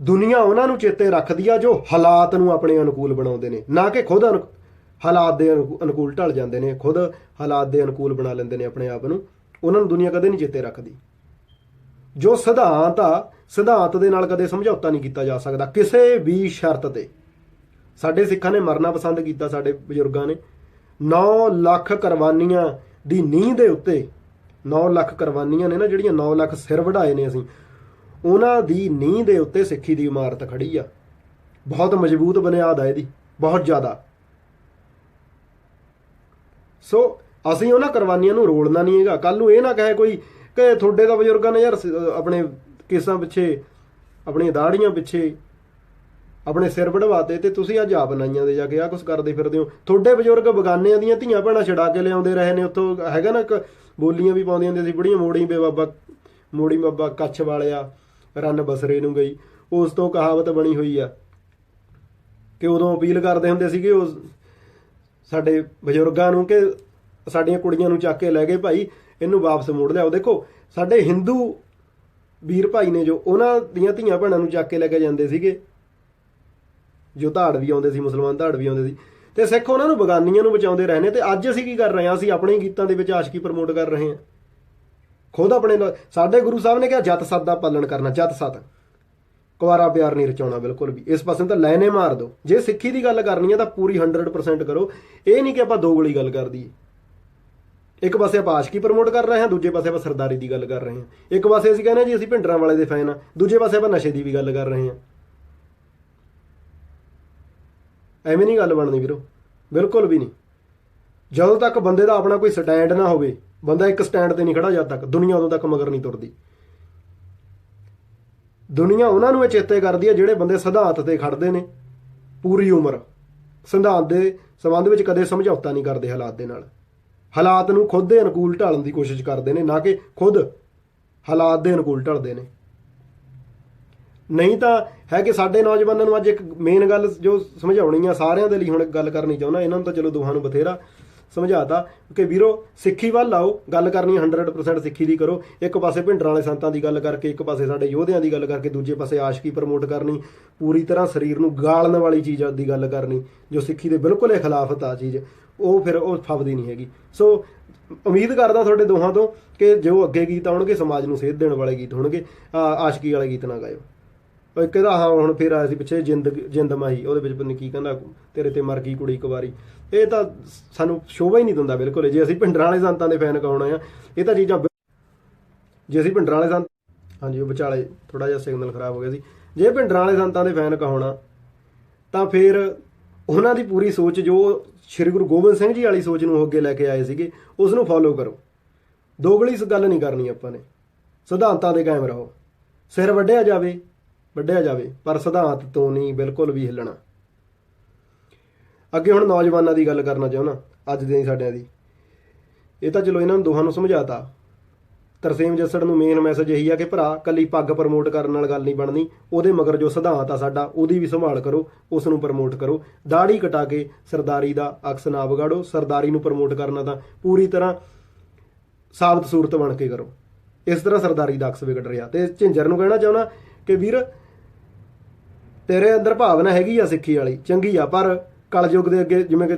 [SPEAKER 1] ਦੁਨੀਆ ਉਹਨਾਂ ਨੂੰ ਚੇਤੇ ਰੱਖਦੀ ਆ ਜੋ ਹਾਲਾਤ ਨੂੰ ਆਪਣੇ ਅਨੁਕੂਲ ਬਣਾਉਂਦੇ ਨੇ। ਨਾ ਕਿ ਖੁਦ ਅਨੁ- ਹਾਲਾਤ ਦੇ ਅਨੁਕੂ- ਅਨੁਕੂਲ ਢਲ ਜਾਂਦੇ ਨੇ, ਖੁਦ ਹਾਲਾਤ ਦੇ ਅਨੁਕੂਲ ਬਣਾ ਲੈਂਦੇ ਨੇ ਆਪਣੇ ਆਪ ਨੂੰ। ਉਹਨਾਂ ਨੂੰ ਦੁਨੀਆ ਕਦੇ ਨਹੀਂ ਚੇਤੇ ਰੱਖਦੀ। ਜੋ ਸਿਧਾਂਤ ਆ, ਸਿਧਾਂਤ ਦੇ ਨਾਲ ਕਦੇ ਸਮਝੌਤਾ ਨਹੀਂ ਕੀਤਾ ਜਾ ਸਕਦਾ, ਕਿਸੇ ਵੀ ਸ਼ਰਤ ਤੇ। ਸਾਡੇ ਸਿੱਖਾਂ ਨੇ ਮਰਨਾ ਪਸੰਦ ਕੀਤਾ, ਸਾਡੇ ਬਜ਼ੁਰਗਾਂ ਨੇ। 9 ਲੱਖ ਕੁਰਬਾਨੀਆਂ ਦੀ ਨੀਂਹ ਦੇ ਉੱਤੇ 9 ਲੱਖ ਕੁਰਬਾਨੀਆਂ ਨੇ ਨਾ ਜਿਹੜੀਆਂ 9 ਲੱਖ ਸਿਰ ਵਢਾਏ ਨੇ ਅਸੀਂ। ਉਹਨਾਂ ਦੀ ਨੀਂਹ ਦੇ ਉੱਤੇ ਸਿੱਖੀ ਦੀ ਇਮਾਰਤ ਖੜੀ ਆ। ਬਹੁਤ ਮਜ਼ਬੂਤ ਬੁਨਿਆਦ ਆ ਇਹਦੀ। ਬਹੁਤ ਜ਼ਿਆਦਾ। ਸੋ ਅਸੀਂ ਉਹਨਾਂ ਕੁਰਬਾਨੀਆਂ ਨੂੰ ਰੋਲਣਾ ਨਹੀਂ ਹੈਗਾ। ਕੱਲ ਨੂੰ ਇਹ ਨਾ ਕਹੇ ਕੋਈ ਕਿ ਤੁਹਾਡੇ ਦਾ ਬਜ਼ੁਰਗਾਂ ਨੇ ਯਾਰ ਆਪਣੇ ਕੇਸਾਂ ਪਿੱਛੇ ਆਪਣੀਆਂ ਦਾੜੀਆਂ ਪਿੱਛੇ, ਆਪਣੇ ਸਿਰ ਵਢਵਾਤੇ ਤੇ ਤੁਸੀਂ ਅੱਜ ਆਪ ਨਾਈਆਂ ਦੇ ਜਾ ਕੇ ਆ ਕੁਝ ਕਰਦੇ ਫਿਰਦੇ ਹੋ। ਤੁਹਾਡੇ ਬਜ਼ੁਰਗ ਬਗਾਨਿਆਂ ਦੀਆਂ ਧੀਆਂ ਭੈਣਾਂ ਛਡਾ ਕੇ ਲਿਆਉਂਦੇ ਰਹੇ ਨੇ। ਉੱਥੋਂ ਹੈਗਾ ਨਾ ਇੱਕ ਬੋਲੀਆਂ ਵੀ ਪਾਉਂਦੀਆਂ ਹੁੰਦੀਆਂ ਸੀ, ਬੜੀਆਂ ਮੋੜੀ ਬੇ ਬਾਬਾ ਮੋੜੀ ਬਾਬਾ ਕੱਛ ਵਾਲਿਆ। ਰੰਨ ਬਸਰੇ ਨੂੰ ਗਈ। ਉਸ ਤੋਂ ਕਹਾਵਤ ਬਣੀ ਹੋਈ ਆ ਕਿ ਉਦੋਂ ਅਪੀਲ ਕਰਦੇ ਹੁੰਦੇ ਸੀਗੇ ਉਹ ਸਾਡੇ ਬਜ਼ੁਰਗਾਂ ਨੂੰ ਕਿ ਸਾਡੀਆਂ ਕੁੜੀਆਂ ਨੂੰ ਚੱਕ ਕੇ ਲੈ ਗਏ ਭਾਈ, ਇਹਨੂੰ ਵਾਪਸ ਮੋੜ ਲਿਆਓ। ਦੇਖੋ, ਸਾਡੇ ਹਿੰਦੂ ਵੀਰ ਭਾਈ ਨੇ ਜੋ ਉਹਨਾਂ ਦੀਆਂ ਧੀਆਂ ਭੈਣਾਂ ਨੂੰ ਚੱਕ ਕੇ ਲੈ ਕੇ ਜਾਂਦੇ ਸੀਗੇ। ਜੋ ਧਾੜ ਵੀ ਆਉਂਦੇ ਸੀ, ਮੁਸਲਮਾਨ ਧਾੜ ਵੀ ਆਉਂਦੇ ਸੀ। ਤੇ ਸਿੱਖ ਉਹਨਾਂ ਨੂੰ ਬਗਾਨੀਆਂ ਨੂੰ ਬਚਾਉਂਦੇ ਰਹੇ ਨੇ ਤੇ ਅੱਜ ਅਸੀਂ ਕੀ ਕਰ ਰਹੇ ਹਾਂ? ਅਸੀਂ ਆਪਣੇ ਗੀਤਾਂ ਦੇ ਵਿੱਚ ਆਸ਼ਕੀ ਪ੍ਰਮੋਟ ਕਰ ਰਹੇ ਹਾਂ। ਖੁਦ ਆਪਣੇ ਨਾਲ- ਸਾਡੇ ਗੁਰੂ ਸਾਹਿਬ ਨੇ ਕਿਹਾ ਜਤ ਸਤ ਦਾ ਪਾਲਣ ਕਰਨਾ ਜਤ ਸਤ। ਕੁਆਰਾ ਪਿਆਰ ਨਹੀਂ ਰਚਾਉਣਾ, ਬਿਲਕੁਲ ਵੀ। ਇਸ ਪਾਸੇ ਤਾਂ ਲੈਨੇ ਮਾਰ ਦਿਓ। ਜੇ ਸਿੱਖੀ ਦੀ ਗੱਲ ਕਰਨੀ ਹੈ ਤਾਂ ਪੂਰੀ 100% ਕਰੋ। ਇਹ ਨਹੀਂ ਕਿ ਆਪਾਂ ਦੋਗਲੀ ਗੱਲ ਕਰ ਦਈਏ। ਇੱਕ ਪਾਸੇ ਆਪਾਂ ਆਸ਼ਕੀ ਪ੍ਰਮੋਟ ਕਰ ਰਹੇ ਹਾਂ, ਦੂਜੇ ਪਾਸੇ ਆਪਾਂ ਸਰਦਾਰੀ ਦੀ ਗੱਲ ਕਰ ਰਹੇ ਹਾਂ। ਇੱਕ ਪਾਸੇ ਅਸੀਂ ਕਹਿੰਦੇ ਹਾਂ ਜੀ, ਅਸੀਂ ਭਿੰਡਰਾਂ ਵਾਲੇ ਦੇ ਫੈਨ ਆ ਦੂਜੇ ਪਾਸੇ ਆਪਾਂ ਨਸ਼ੇ ਦੀ ਵੀ ਗੱਲ ਕਰ ਰਹੇ ਹਾਂ। ਐਵੇਂ ਨਹੀਂ ਗੱਲ ਬਣਨੀ ਵੀਰੋ। ਬਿਲਕੁਲ ਵੀ ਨਹੀਂ। ਜਦੋਂ ਤੱਕ ਬੰਦੇ ਦਾ ਆਪਣਾ ਕੋਈ ਸਟੈਂਡ ਨਾ ਹੋਵੇ ਬੰਦਾ ਇੱਕ ਸਟੈਂਡ ਤੇ ਨਹੀਂ ਖੜਾ ਜਦ ਤੱਕ, ਦੁਨੀਆ ਉਦੋਂ ਤੱਕ ਮਗਰ ਨਹੀਂ ਤੁਰਦੀ। ਦੁਨੀਆ ਉਹਨਾਂ ਨੂੰ ਇਹ ਚੇਤੇ ਕਰਦੀ ਹੈ ਜਿਹੜੇ ਬੰਦੇ ਸਿਧਾਂਤ ਤੇ ਖੜਦੇ ਨੇ, ਪੂਰੀ ਉਮਰ। ਸਿਧਾਂਤ ਦੇ ਸੰਬੰਧ ਵਿੱਚ ਕਦੇ ਸਮਝੌਤਾ ਨਹੀਂ ਕਰਦੇ ਹਾਲਾਤ ਦੇ ਨਾਲ। ਹਾਲਾਤ ਨੂੰ ਖੁਦ ਦੇ ਅਨੁਕੂਲ ਢਾਲਣ ਦੀ ਕੋਸ਼ਿਸ਼ ਕਰਦੇ ਨੇ, ਨਾ ਕਿ ਖੁਦ ਹਾਲਾਤ ਦੇ ਅਨੁਕੂਲ ਢਲਦੇ ਨੇ। ਨਹੀਂ ਤਾਂ ਹੈ ਕਿ ਸਾਡੇ ਨੌਜਵਾਨਾਂ ਨੂੰ ਅੱਜ ਇੱਕ ਮੇਨ ਗੱਲ ਜੋ ਸਮਝਾਉਣੀ ਆ, ਸਾਰਿਆਂ ਦੇ ਲਈ ਹੁਣ ਗੱਲ ਕਰਨੀ ਚਾਹੁੰਦਾ, ਇਹਨਾਂ ਨੂੰ ਤਾਂ ਚਲੋ ਦੋਹਾਂ ਨੂੰ ਬਥੇਰਾ। ਸਮਝਾਤਾ ਕਿ ਵੀਰੋ, ਸਿੱਖੀ ਵੱਲ ਆਓ, ਗੱਲ ਕਰਨੀ 100% ਸਿੱਖੀ ਦੀ ਕਰੋ। ਇੱਕ ਪਾਸੇ ਭਿੰਡਰਾਂ ਵਾਲੇ ਸੰਤਾਂ ਦੀ ਗੱਲ ਕਰਕੇ, ਇੱਕ ਪਾਸੇ ਸਾਡੇ ਯੋਧਿਆਂ ਦੀ ਗੱਲ ਕਰਕੇ, ਦੂਜੇ ਪਾਸੇ ਆਸ਼ਕੀ ਪ੍ਰਮੋਟ ਕਰਨੀ, ਪੂਰੀ ਤਰ੍ਹਾਂ ਸਰੀਰ ਨੂੰ ਗਾਲਣ ਵਾਲੀ ਚੀਜ਼ ਦੀ ਗੱਲ ਕਰਨੀ, ਜੋ ਸਿੱਖੀ ਦੇ ਬਿਲਕੁਲ ਇਹ ਖਿਲਾਫਤ ਆ ਚੀਜ਼, ਉਹ ਫਿਰ ਉਹ ਫਬਦੀ ਨਹੀਂ ਹੈਗੀ। ਸੋ ਉਮੀਦ ਕਰਦਾ ਤੁਹਾਡੇ ਦੋਹਾਂ ਤੋਂ ਕਿ ਜੋ ਅੱਗੇ ਗੀਤ ਆਉਣਗੇ, ਸਮਾਜ ਨੂੰ ਸੇਧ ਦੇਣ ਵਾਲੇ ਗੀਤ ਹੋਣਗੇ ਆਸ਼ਕੀ ਵਾਲੇ ਗੀਤ ਨਾ ਗਾਇਓ। ਉਹ ਇੱਕ ਇਹਦਾ ਹਾਂ ਹੁਣ ਫਿਰ ਆਇਆ ਸੀ ਪਿੱਛੇ ਜਿੰਦ ਜਿੰਦ ਮਾਹੀ, ਉਹਦੇ ਵਿੱਚ ਪਤਾ ਨੀ ਕੀ ਕਹਿੰਦਾ, ਤੇਰੇ ਤੇ ਮਰ ਗਈ ਕੁੜੀ ਇੱਕ ਵਾਰੀ। ਇਹ ਤਾਂ ਸਾਨੂੰ ਸ਼ੋਭਾ ਹੀ ਨਹੀਂ ਦਿੰਦਾ ਬਿਲਕੁਲ, ਜੇ ਅਸੀਂ ਭਿੰਡਰਾਂ ਵਾਲੇ ਸੰਤਾਂ ਦੇ ਫੈਨ ਕਹਾਉਣਾ ਆ, ਇਹ ਤਾਂ ਚੀਜ਼ਾਂ ਜੇ ਅਸੀਂ ਭਿੰਡਰਾਂ ਵਾਲੇ ਸੰਤ, ਹਾਂਜੀ, ਉਹ ਵਿਚਾਲੇ ਥੋੜਾ ਜਿਹਾ ਸਿਗਨਲ ਖਰਾਬ ਹੋ ਗਿਆ ਸੀ। ਜੇ ਭਿੰਡਰਾਂ ਵਾਲੇ ਸੰਤਾਂ ਦੇ ਫੈਨ ਕਹਾਉਣਾ ਤਾਂ ਫਿਰ ਉਹਨਾਂ ਦੀ ਪੂਰੀ ਸੋਚ, ਜੋ ਸ੍ਰੀ ਗੁਰੂ ਗੋਬਿੰਦ ਸਿੰਘ ਜੀ ਵਾਲੀ ਸੋਚ ਨੂੰ ਅੱਗੇ ਲੈ ਕੇ ਆਏ ਸੀਗੇ ਉਸ ਨੂੰ ਫੋਲੋ ਕਰੋ। ਦੋਗਲੀ ਇਸ ਗੱਲ ਨਹੀਂ ਕਰਨੀ ਆਪਾਂ ਨੇ। ਸਿਧਾਂਤਾਂ ਦੇ ਕਾਇਮ ਰਹੋ। ਸਿਰ ਵੱਢਿਆ ਜਾਵੇ। ਵੱਢਿਆ ਜਾਵੇ, ਪਰ ਸਿਧਾਂਤ ਤੋਂ ਨਹੀਂ ਬਿਲਕੁਲ ਵੀ ਹਿੱਲਣਾ। ਅੱਗੇ ਹੁਣ ਨੌਜਵਾਨਾਂ ਦੀ ਗੱਲ ਕਰਨਾ ਚਾਹੁੰਦਾ, ਅੱਜ ਦੇ ਸਾਡਿਆਂ ਦੀ। ਇਹ ਤਾਂ ਚਲੋ ਇਹਨਾਂ ਨੂੰ ਦੋਹਾਂ ਨੂੰ ਸਮਝਾਤਾ। ਤਰਸੇਮ ਜੱਸੜ ਨੂੰ ਮੇਨ ਮੈਸੇਜ ਇਹੀ ਆ ਕਿ ਭਰਾ, ਕੱਲੀ ਪੱਗ ਪ੍ਰਮੋਟ ਕਰਨ ਨਾਲ ਗੱਲ ਨਹੀਂ ਬਣਨੀ, ਉਹਦੇ ਮਗਰ ਜੋ ਸਿਧਾਂਤ ਆ ਸਾਡਾ, ਉਹਦੀ ਵੀ ਸੰਭਾਲ ਕਰੋ, ਉਸ ਨੂੰ ਪ੍ਰਮੋਟ ਕਰੋ। ਦਾੜੀ ਕਟਾ ਕੇ ਸਰਦਾਰੀ ਦਾ ਅਕਸ ਨਾ ਵਿਗਾੜੋ, ਸਰਦਾਰੀ ਨੂੰ ਪ੍ਰਮੋਟ ਕਰਨਾ ਤਾਂ ਪੂਰੀ ਤਰ੍ਹਾਂ ਸਾਬਤ ਸੂਰਤ ਬਣ ਕੇ ਕਰੋ। ਇਸ ਤਰ੍ਹਾਂ ਸਰਦਾਰੀ ਦਾ ਅਕਸ ਵਿਗੜ ਰਿਹਾ। ਤੇ ਝਿੰਜਰ ਨੂੰ ਕਹਿਣਾ ਚਾਹੁੰਦਾ ਕਿ ਵੀਰ ਤੇਰੇ ਅੰਦਰ ਭਾਵਨਾ ਹੈਗੀ ਆ ਸਿੱਖੀ ਵਾਲੀ, ਚੰਗੀ ਆ, ਪਰ ਕਲਯੁੱਗ ਦੇ ਅੱਗੇ ਜਿਵੇਂ ਕਿ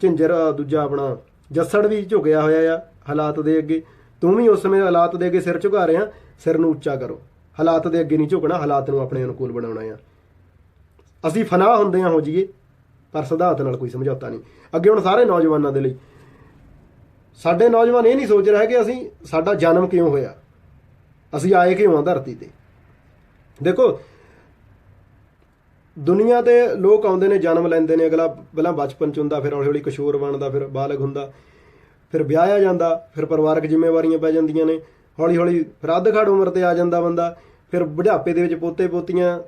[SPEAKER 1] ਝਿੰਜਰ ਦੂਜਾ ਆਪਣਾ ਜੱਸੜ ਵੀ ਝੁਕਿਆ ਹੋਇਆ ਆ ਹਾਲਾਤ ਦੇ ਅੱਗੇ, ਤੂੰ ਵੀ ਉਸ ਸਮੇਂ ਹਾਲਾਤ ਦੇ ਅੱਗੇ ਸਿਰ ਝੁਕਾ ਰਿਹਾ, ਸਿਰ ਨੂੰ ਉੱਚਾ ਕਰੋ। ਹਾਲਾਤ ਦੇ ਅੱਗੇ ਨਹੀਂ ਝੁਕਣਾ, ਹਾਲਾਤ ਨੂੰ ਆਪਣੇ ਅਨੁਕੂਲ ਬਣਾਉਣਾ ਆ। ਅਸੀਂ ਫਨਾਹ ਹੁੰਦੇ ਹਾਂ ਹੋ ਜਾਈਏ, ਪਰ ਸਿਧਾਂਤ ਨਾਲ ਕੋਈ ਸਮਝੌਤਾ ਨਹੀਂ। ਅੱਗੇ ਹੁਣ ਸਾਰੇ ਨੌਜਵਾਨਾਂ ਦੇ ਲਈ। ਸਾਡੇ ਨੌਜਵਾਨ ਇਹ ਨਹੀਂ ਸੋਚ ਰਿਹਾ ਕਿ ਅਸੀਂ, ਸਾਡਾ ਜਨਮ ਕਿਉਂ ਹੋਇਆ? ਅਸੀਂ ਆਏ ਕਿਉਂ ਆ ਧਰਤੀ ਤੇ? ਦੇਖੋ ਦੁਨੀਆ ਦੇ ਲੋਕ ਆਉਂਦੇ ਨੇ, ਜਨਮ ਲੈਂਦੇ ਨੇ, ਅਗਲਾ ਪਹਿਲਾਂ ਬਚਪਨ ਚ ਹੁੰਦਾ, ਫਿਰ ਹੌਲੀ ਹੌਲੀ ਕਿਸ਼ੋਰ ਬਣਦਾ, ਫਿਰ ਬਾਲਗ ਹੁੰਦਾ, ਫਿਰ ਵਿਆਹਿਆ ਜਾਂਦਾ, ਫਿਰ ਪਰਿਵਾਰਕ ਜ਼ਿੰਮੇਵਾਰੀਆਂ ਪੈ ਜਾਂਦੀਆਂ ਨੇ ਹੌਲੀ ਹੌਲੀ ਫਿਰ ਅੱਧ ਘੜ ਉਮਰ ਤੇ ਆ ਜਾਂਦਾ ਬੰਦਾ, ਫਿਰ ਬੁਢਾਪੇ ਦੇ ਵਿੱਚ ਪੋਤੇ ਪੋਤੀਆਂ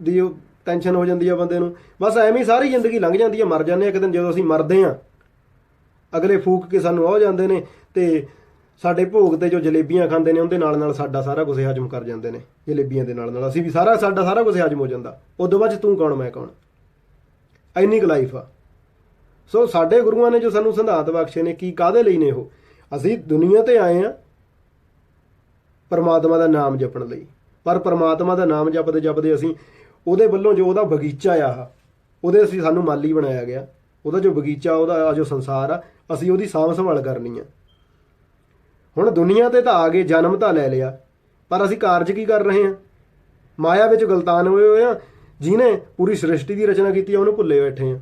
[SPEAKER 1] ਦੀ ਟੈਨਸ਼ਨ ਹੋ ਜਾਂਦੀ ਆ ਬੰਦੇ ਨੂੰ, ਬਸ ਐਵੇਂ ਹੀ ਸਾਰੀ ਜ਼ਿੰਦਗੀ ਲੰਘ ਜਾਂਦੀ ਆ, ਮਰ ਜਾਂਦੇ ਆ, ਇੱਕ ਦਿਨ ਜਦੋਂ ਅਸੀਂ ਮਰਦੇ ਆ, ਅਗਲੇ ਫੂਕ ਕੇ ਸਾਨੂੰ ਆ ਜਾਂਦੇ ਨੇ ਤੇ ਸਾਡੇ ਭੋਗ ਤੇ ਜੋ ਜਲੇਬੀਆਂ ਖਾਂਦੇ ਨੇ ਉਹਦੇ ਨਾਲ ਨਾਲ ਸਾਡਾ ਸਾਰਾ ਕੁਝ ਹਜਮ ਕਰ ਜਾਂਦੇ ਨੇ ਜਲੇਬੀਆਂ ਦੇ ਨਾਲ ਨਾਲ। ਅਸੀਂ ਵੀ ਸਾਰਾ ਸਾਡਾ ਸਾਰਾ ਕੁਝ ਹਜਮ ਹੋ ਜਾਂਦਾ। ਉਦੋਂ ਬਾਅਦ 'ਚ ਤੂੰ ਕੌਣ ਮੈਂ ਕੌਣ? ਐਨੀ ਕੁ ਲਾਈਫ ਆ। ਸੋ ਸਾਡੇ ਗੁਰੂਆਂ ਨੇ ਜੋ ਸਾਨੂੰ ਸਿਧਾਂਤ ਬਖਸ਼ੇ ਨੇ ਕੀ ਕਾਦੇ ਲਈ ਨੇ ਉਹ? ਅਸੀਂ ਦੁਨੀਆ ਤੇ ਆਏ ਆ ਪਰਮਾਤਮਾ ਦਾ ਨਾਮ ਜਪਣ ਲਈ। ਪਰ ਪਰਮਾਤਮਾ ਦਾ ਨਾਮ ਜਪਦੇ ਜਪਦੇ ਅਸੀਂ ਉਹਦੇ ਵੱਲੋਂ ਜੋ ਉਹਦਾ ਬਗੀਚਾ ਆ ਆਹ, ਉਹਦੇ ਅਸੀਂ ਸਾਨੂੰ ਮਾਲੀ ਬਣਾਇਆ ਗਿਆ। ਉਹਦਾ ਜੋ ਬਗੀਚਾ ਉਹਦਾ ਜੋ ਸੰਸਾਰ ਆ ਅਸੀਂ ਉਹਦੀ ਸਾਂਭ ਸੰਭਾਲ ਕਰਨੀ ਆ। ਹੁਣ ਦੁਨੀਆ ਤੇ ਤਾਂ ਆ ਗਏ, ਜਨਮ ਤਾਂ ਲੈ ਲਿਆ। ਪਰ ਅਸੀਂ ਕਾਰਜ ਕੀ ਕਰ ਰਹੇ ਹਾਂ? ਮਾਇਆ ਵਿੱਚ ਗਲਤਾਨ ਹੋਏ ਹੋਏ ਆ ਜਿਨੇ ਪੂਰੀ ਸ੍ਰਿਸ਼ਟੀ ਦੀ ਰਚਨਾ ਕੀਤੀ ਆ, ਉਹਨੂੰ ਭੁੱਲੇ ਬੈਠੇ ਆ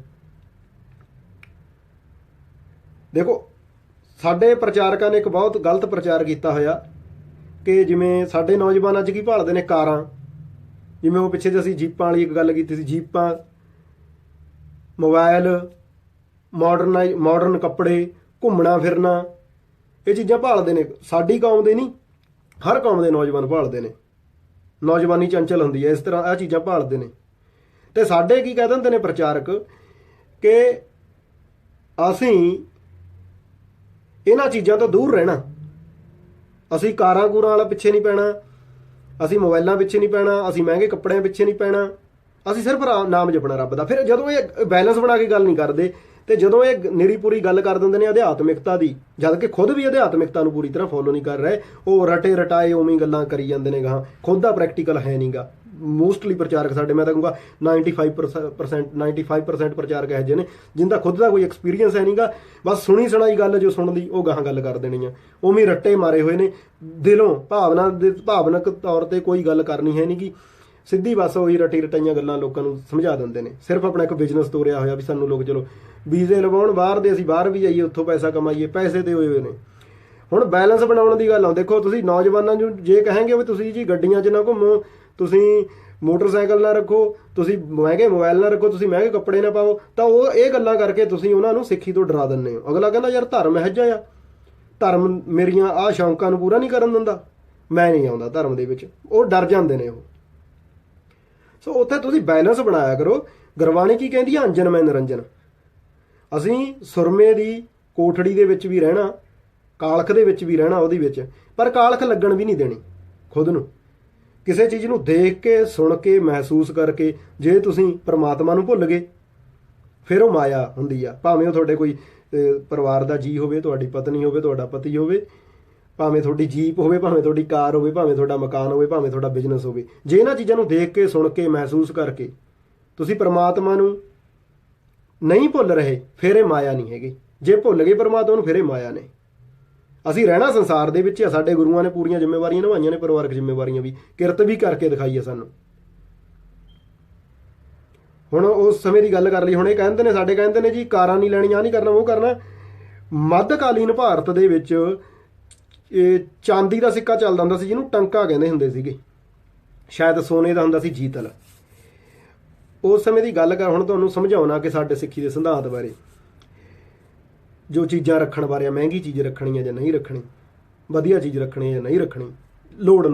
[SPEAKER 1] ਦੇਖੋ, ਸਾਡੇ ਪ੍ਰਚਾਰਕਾਂ ਨੇ ਇੱਕ ਬਹੁਤ ਗਲਤ ਪ੍ਰਚਾਰ ਕੀਤਾ ਹੋਇਆ ਕਿ ਜਿਵੇਂ ਸਾਡੇ ਨੌਜਵਾਨ ਅੱਜ ਕੀ ਭਾਲਦੇ ਨੇ ਕਾਰਾਂ। ਜਿਵੇਂ ਉਹ ਪਿੱਛੇ ਜੇ ਅਸੀਂ ਜੀਪਾਂ ਵਾਲੀ ਇੱਕ ਗੱਲ ਕੀਤੀ ਸੀ, ਜੀਪਾਂ ਮੋਬਾਈਲ ਮਾਡਰਨਾਈਜ਼ ਮਾਡਰਨ ਕੱਪੜੇ ਘੁੰਮਣਾ ਫਿਰਨਾ ਇਹ ਚੀਜ਼ਾਂ ਭਾਲਦੇ ਨੇ। ਸਾਡੀ ਕੌਮ ਦੇ ਨਹੀਂ, ਹਰ ਕੌਮ ਦੇ ਨੌਜਵਾਨ ਭਾਲਦੇ ਨੇ। ਨੌਜਵਾਨੀ ਚੰਚਲ ਹੁੰਦੀ ਹੈ, ਇਸ ਤਰ੍ਹਾਂ ਇਹ ਚੀਜ਼ਾਂ ਭਾਲਦੇ ਨੇ। ਤੇ ਸਾਡੇ ਕੀ ਕਹਿ ਦਿੰਦੇ ਨੇ ਪ੍ਰਚਾਰਕ ਕਿ ਅਸੀਂ ਇਹਨਾਂ ਚੀਜ਼ਾਂ ਤੋਂ ਦੂਰ ਰਹਿਣਾ। ਅਸੀਂ ਕਾਰਾਂ ਕੂਰਾਂ ਵਾਲਾ ਪਿੱਛੇ ਨਹੀਂ ਪੈਣਾ, ਅਸੀਂ ਮੋਬਾਈਲਾਂ ਪਿੱਛੇ ਨਹੀਂ ਪੈਣਾ, ਅਸੀਂ ਮਹਿੰਗੇ ਕੱਪੜਿਆਂ ਪਿੱਛੇ ਨਹੀਂ ਪੈਣਾ। ਅਸੀਂ ਸਿਰਫ ਨਾਮ ਜਪਣਾ ਰੱਬ ਦਾ। ਫਿਰ ਜਦੋਂ ਇਹ ਬੈਲੈਂਸ ਬਣਾ ਕੇ ਗੱਲ ਨਹੀਂ ਕਰਦੇ ਤੇ ਜਦੋਂ ਇਹ ਨਿਰੀ ਪੂਰੀ ਗੱਲ ਕਰ ਦਿੰਦੇ ਨੇ ਅਧਿਆਤਮਿਕਤਾ ਦੀ, ਜਦ ਕਿ ਖੁਦ ਵੀ ਅਧਿਆਤਮਿਕਤਾ ਨੂੰ ਪੂਰੀ ਤਰ੍ਹਾਂ ਫੋਲੋ ਨਹੀਂ ਕਰ ਰਹੇ, ਉਹ ਰਟੇ ਰਟਾਏ ਉਵੇਂ ਗੱਲਾਂ ਕਰੀ ਜਾਂਦੇ ਨੇ ਗਾਂ ਖੁਦ ਦਾ ਪ੍ਰੈਕਟੀਕਲ ਹੈ ਨਹੀਂਗਾ ਮੋਸਟਲੀ ਪ੍ਰਚਾਰਕ ਸਾਡੇ, ਮੈਂ ਤਾਂ ਕਹੂੰਗਾ 95% 95% ਪ੍ਰਚਾਰਕ ਹੈ ਜਿਹਨੇ ਜਿੰਦਾ ਖੁਦ ਦਾ ਕੋਈ ਐਕਸਪੀਰੀਅੰਸ ਹੈ ਨਹੀਂਗਾ ਬਸ ਸੁਣੀ ਸੁਣਾਈ ਗੱਲ ਜੋ ਸੁਣਦੀ, ਉਹ ਗਾਹਾਂ ਗੱਲ ਕਰ ਦੇਣੀ ਆ ਉਵੇਂ ਰੱਟੇ ਮਾਰੇ ਹੋਏ ਨੇ। ਦਿਲੋਂ, ਭਾਵਨਾ ਦੇ, ਭਾਵਨਕ ਤੌਰ ਤੇ ਕੋਈ ਗੱਲ ਕਰਨੀ ਹੈ ਨਹੀਂਗੀ ਸਿੱਧੀ ਬਸ ਉਹੀ ਰਟੀ ਰਟਾਈਆਂ ਗੱਲਾਂ ਲੋਕਾਂ ਨੂੰ ਸਮਝਾ ਦਿੰਦੇ ਨੇ। ਸਿਰਫ ਆਪਣਾ ਇੱਕ ਬਿਜ਼ਨਸ ਤੋਰਿਆ ਹੋਇਆ ਵੀ ਸਾਨੂੰ ਲੋਕ ਚਲੋ ਵੀਜ਼ੇ ਲਵਾਉਣ, ਬਾਹਰ ਦੇ ਅਸੀਂ ਬਾਹਰ ਵੀ ਜਾਈਏ, ਉੱਥੋਂ ਪੈਸਾ ਕਮਾਈਏ, ਪੈਸੇ ਦੇ ਹੋਏ ਹੋਏ ਨੇ। ਹੁਣ ਬੈਲੈਂਸ ਬਣਾਉਣ ਦੀ ਗੱਲ ਆ, ਦੇਖੋ ਤੁਸੀਂ ਨੌਜਵਾਨਾਂ ਨੂੰ ਜੇ ਕਹਾਂਗੇ ਵੀ ਤੁਸੀਂ ਜੀ ਗੱਡੀਆਂ 'ਚ ਨਾ ਘੁੰਮੋ, ਤੁਸੀਂ ਮੋਟਰਸਾਈਕਲ ਨਾ ਰੱਖੋ, ਤੁਸੀਂ ਮਹਿੰਗੇ ਮੋਬਾਈਲ ਨਾ ਰੱਖੋ, ਤੁਸੀਂ ਮਹਿੰਗੇ ਕੱਪੜੇ ਨਾ ਪਾਓ, ਤਾਂ ਉਹ ਇਹ ਗੱਲਾਂ ਕਰਕੇ ਤੁਸੀਂ ਉਹਨਾਂ ਨੂੰ ਸਿੱਖੀ ਤੋਂ ਡਰਾ ਦਿੰਦੇ ਹੋ। ਅਗਲਾ ਕਹਿੰਦਾ, ਯਾਰ ਧਰਮ ਹੈ ਆ। ਧਰਮ ਮੇਰੀਆਂ ਆਹ ਸ਼ੌਂਕਾਂ ਨੂੰ ਪੂਰਾ ਨਹੀਂ ਕਰਨ ਦਿੰਦਾ। ਮੈਂ ਨਹੀਂ ਆਉਂਦਾ ਧਰਮ ਦੇ ਵਿੱਚ। ਉਹ ਡਰ ਜਾਂਦੇ ਨੇ ਉਹ। ਸੋ ਉੱਥੇ ਤੁਸੀਂ ਬੈਲੈਂਸ ਬਣਾਇਆ ਕਰੋ। ਗੁਰਬਾਣੀ ਕੀ ਕਹਿੰਦੀ ਹੈ ਅੰਜਨ ਮੈਂ ਨਿਰੰਜਨ। ਅਸੀਂ ਸੁਰਮੇ ਦੀ ਕੋਠੜੀ ਦੇ ਵਿੱਚ ਵੀ ਰਹਿਣਾ, ਕਾਲਖ ਦੇ ਵਿੱਚ ਵੀ ਰਹਿਣਾ ਉਹਦੇ ਵਿੱਚ, ਪਰ ਕਾਲਖ ਲੱਗਣ ਵੀ ਨਹੀਂ ਦੇਣੀ ਖੁਦ ਨੂੰ। ਕਿਸੇ ਚੀਜ਼ ਨੂੰ ਦੇਖ ਕੇ, ਸੁਣ ਕੇ, ਮਹਿਸੂਸ ਕਰਕੇ, ਜੇ ਤੁਸੀਂ ਪਰਮਾਤਮਾ ਨੂੰ ਭੁੱਲ ਗਏ, ਫਿਰ ਉਹ ਮਾਇਆ ਹੁੰਦੀ ਆ। ਭਾਵੇਂ ਉਹ ਤੁਹਾਡੇ ਕੋਈ ਪਰਿਵਾਰ ਦਾ ਜੀ ਹੋਵੇ, ਤੁਹਾਡੀ ਪਤਨੀ ਹੋਵੇ, ਤੁਹਾਡਾ ਪਤੀ ਹੋਵੇ ਭਾਵੇਂ ਤੁਹਾਡੀ ਜੀਪ ਹੋਵੇ, ਭਾਵੇਂ ਤੁਹਾਡੀ ਕਾਰ ਹੋਵੇ, ਭਾਵੇਂ ਤੁਹਾਡਾ ਮਕਾਨ ਹੋਵੇ, ਭਾਵੇਂ ਤੁਹਾਡਾ ਬਿਜ਼ਨਸ ਹੋਵੇ, ਜੇ ਇਹਨਾਂ ਚੀਜ਼ਾਂ ਨੂੰ ਦੇਖ ਕੇ, ਸੁਣ ਕੇ, ਮਹਿਸੂਸ ਕਰਕੇ ਤੁਸੀਂ ਪ੍ਰਮਾਤਮਾ ਨੂੰ ਨਹੀਂ ਭੁੱਲ ਰਹੇ, ਫਿਰ ਇਹ ਮਾਇਆ ਨਹੀਂ ਹੈਗੀ। ਜੇ ਭੁੱਲ ਗਏ ਪ੍ਰਮਾਤਮਾ ਨੂੰ, ਫਿਰ ਇਹ ਮਾਇਆ ਨੇ ਅਸੀਂ ਰਹਿਣਾ ਸੰਸਾਰ ਦੇ ਵਿੱਚ ਆ, ਸਾਡੇ ਗੁਰੂਆਂ ਨੇ ਪੂਰੀਆਂ ਜ਼ਿੰਮੇਵਾਰੀਆਂ ਨਿਭਾਈਆਂ ਨੇ, ਪਰਿਵਾਰਕ ਜ਼ਿੰਮੇਵਾਰੀਆਂ ਵੀ, ਕਿਰਤ ਵੀ ਕਰਕੇ ਦਿਖਾਈ ਆ ਸਾਨੂੰ। ਹੁਣ ਉਸ ਸਮੇਂ ਦੀ ਗੱਲ ਕਰ ਲਈ, ਹੁਣ ਇਹ ਕਹਿੰਦੇ ਨੇ, ਸਾਡੇ ਕਹਿੰਦੇ ਨੇ ਜੀ, ਕਾਰਾਂ ਨਹੀਂ ਲੈਣੀਆਂ ਨਹੀਂ ਕਰਨਾ, ਉਹ ਕਰਨਾ। ਮੱਧਕਾਲੀਨ ਭਾਰਤ ਦੇ ਵਿੱਚ ਇਹ ਚਾਂਦੀ ਦਾ ਸਿੱਕਾ ਚੱਲਦਾ ਹੁੰਦਾ ਸੀ ਜਿਹਨੂੰ ਟੰਕਾ ਕਹਿੰਦੇ ਹੁੰਦੇ ਸੀਗੇ। ਸ਼ਾਇਦ ਸੋਨੇ ਦਾ ਹੁੰਦਾ ਸੀ ਜੀਤਲ। ਉਸ ਸਮੇਂ ਦੀ ਗੱਲ ਕਰ ਹੁਣ ਤੁਹਾਨੂੰ ਸਮਝਾਉਣਾ ਕਿ ਸਾਡੇ ਸਿੱਖੀ ਦੇ ਸਿਧਾਂਤ ਬਾਰੇ। ਜੋ ਚੀਜ਼ਾਂ ਰੱਖਣ ਬਾਰੇ ਆ, ਮਹਿੰਗੀ ਚੀਜ਼ ਰੱਖਣੀ ਹੈ ਜਾਂ ਨਹੀਂ ਰੱਖਣੀ ਵਧੀਆ ਚੀਜ਼ ਰੱਖਣੀ ਹੈ ਜਾਂ ਨਹੀਂ ਰੱਖਣੀ ਲੋੜ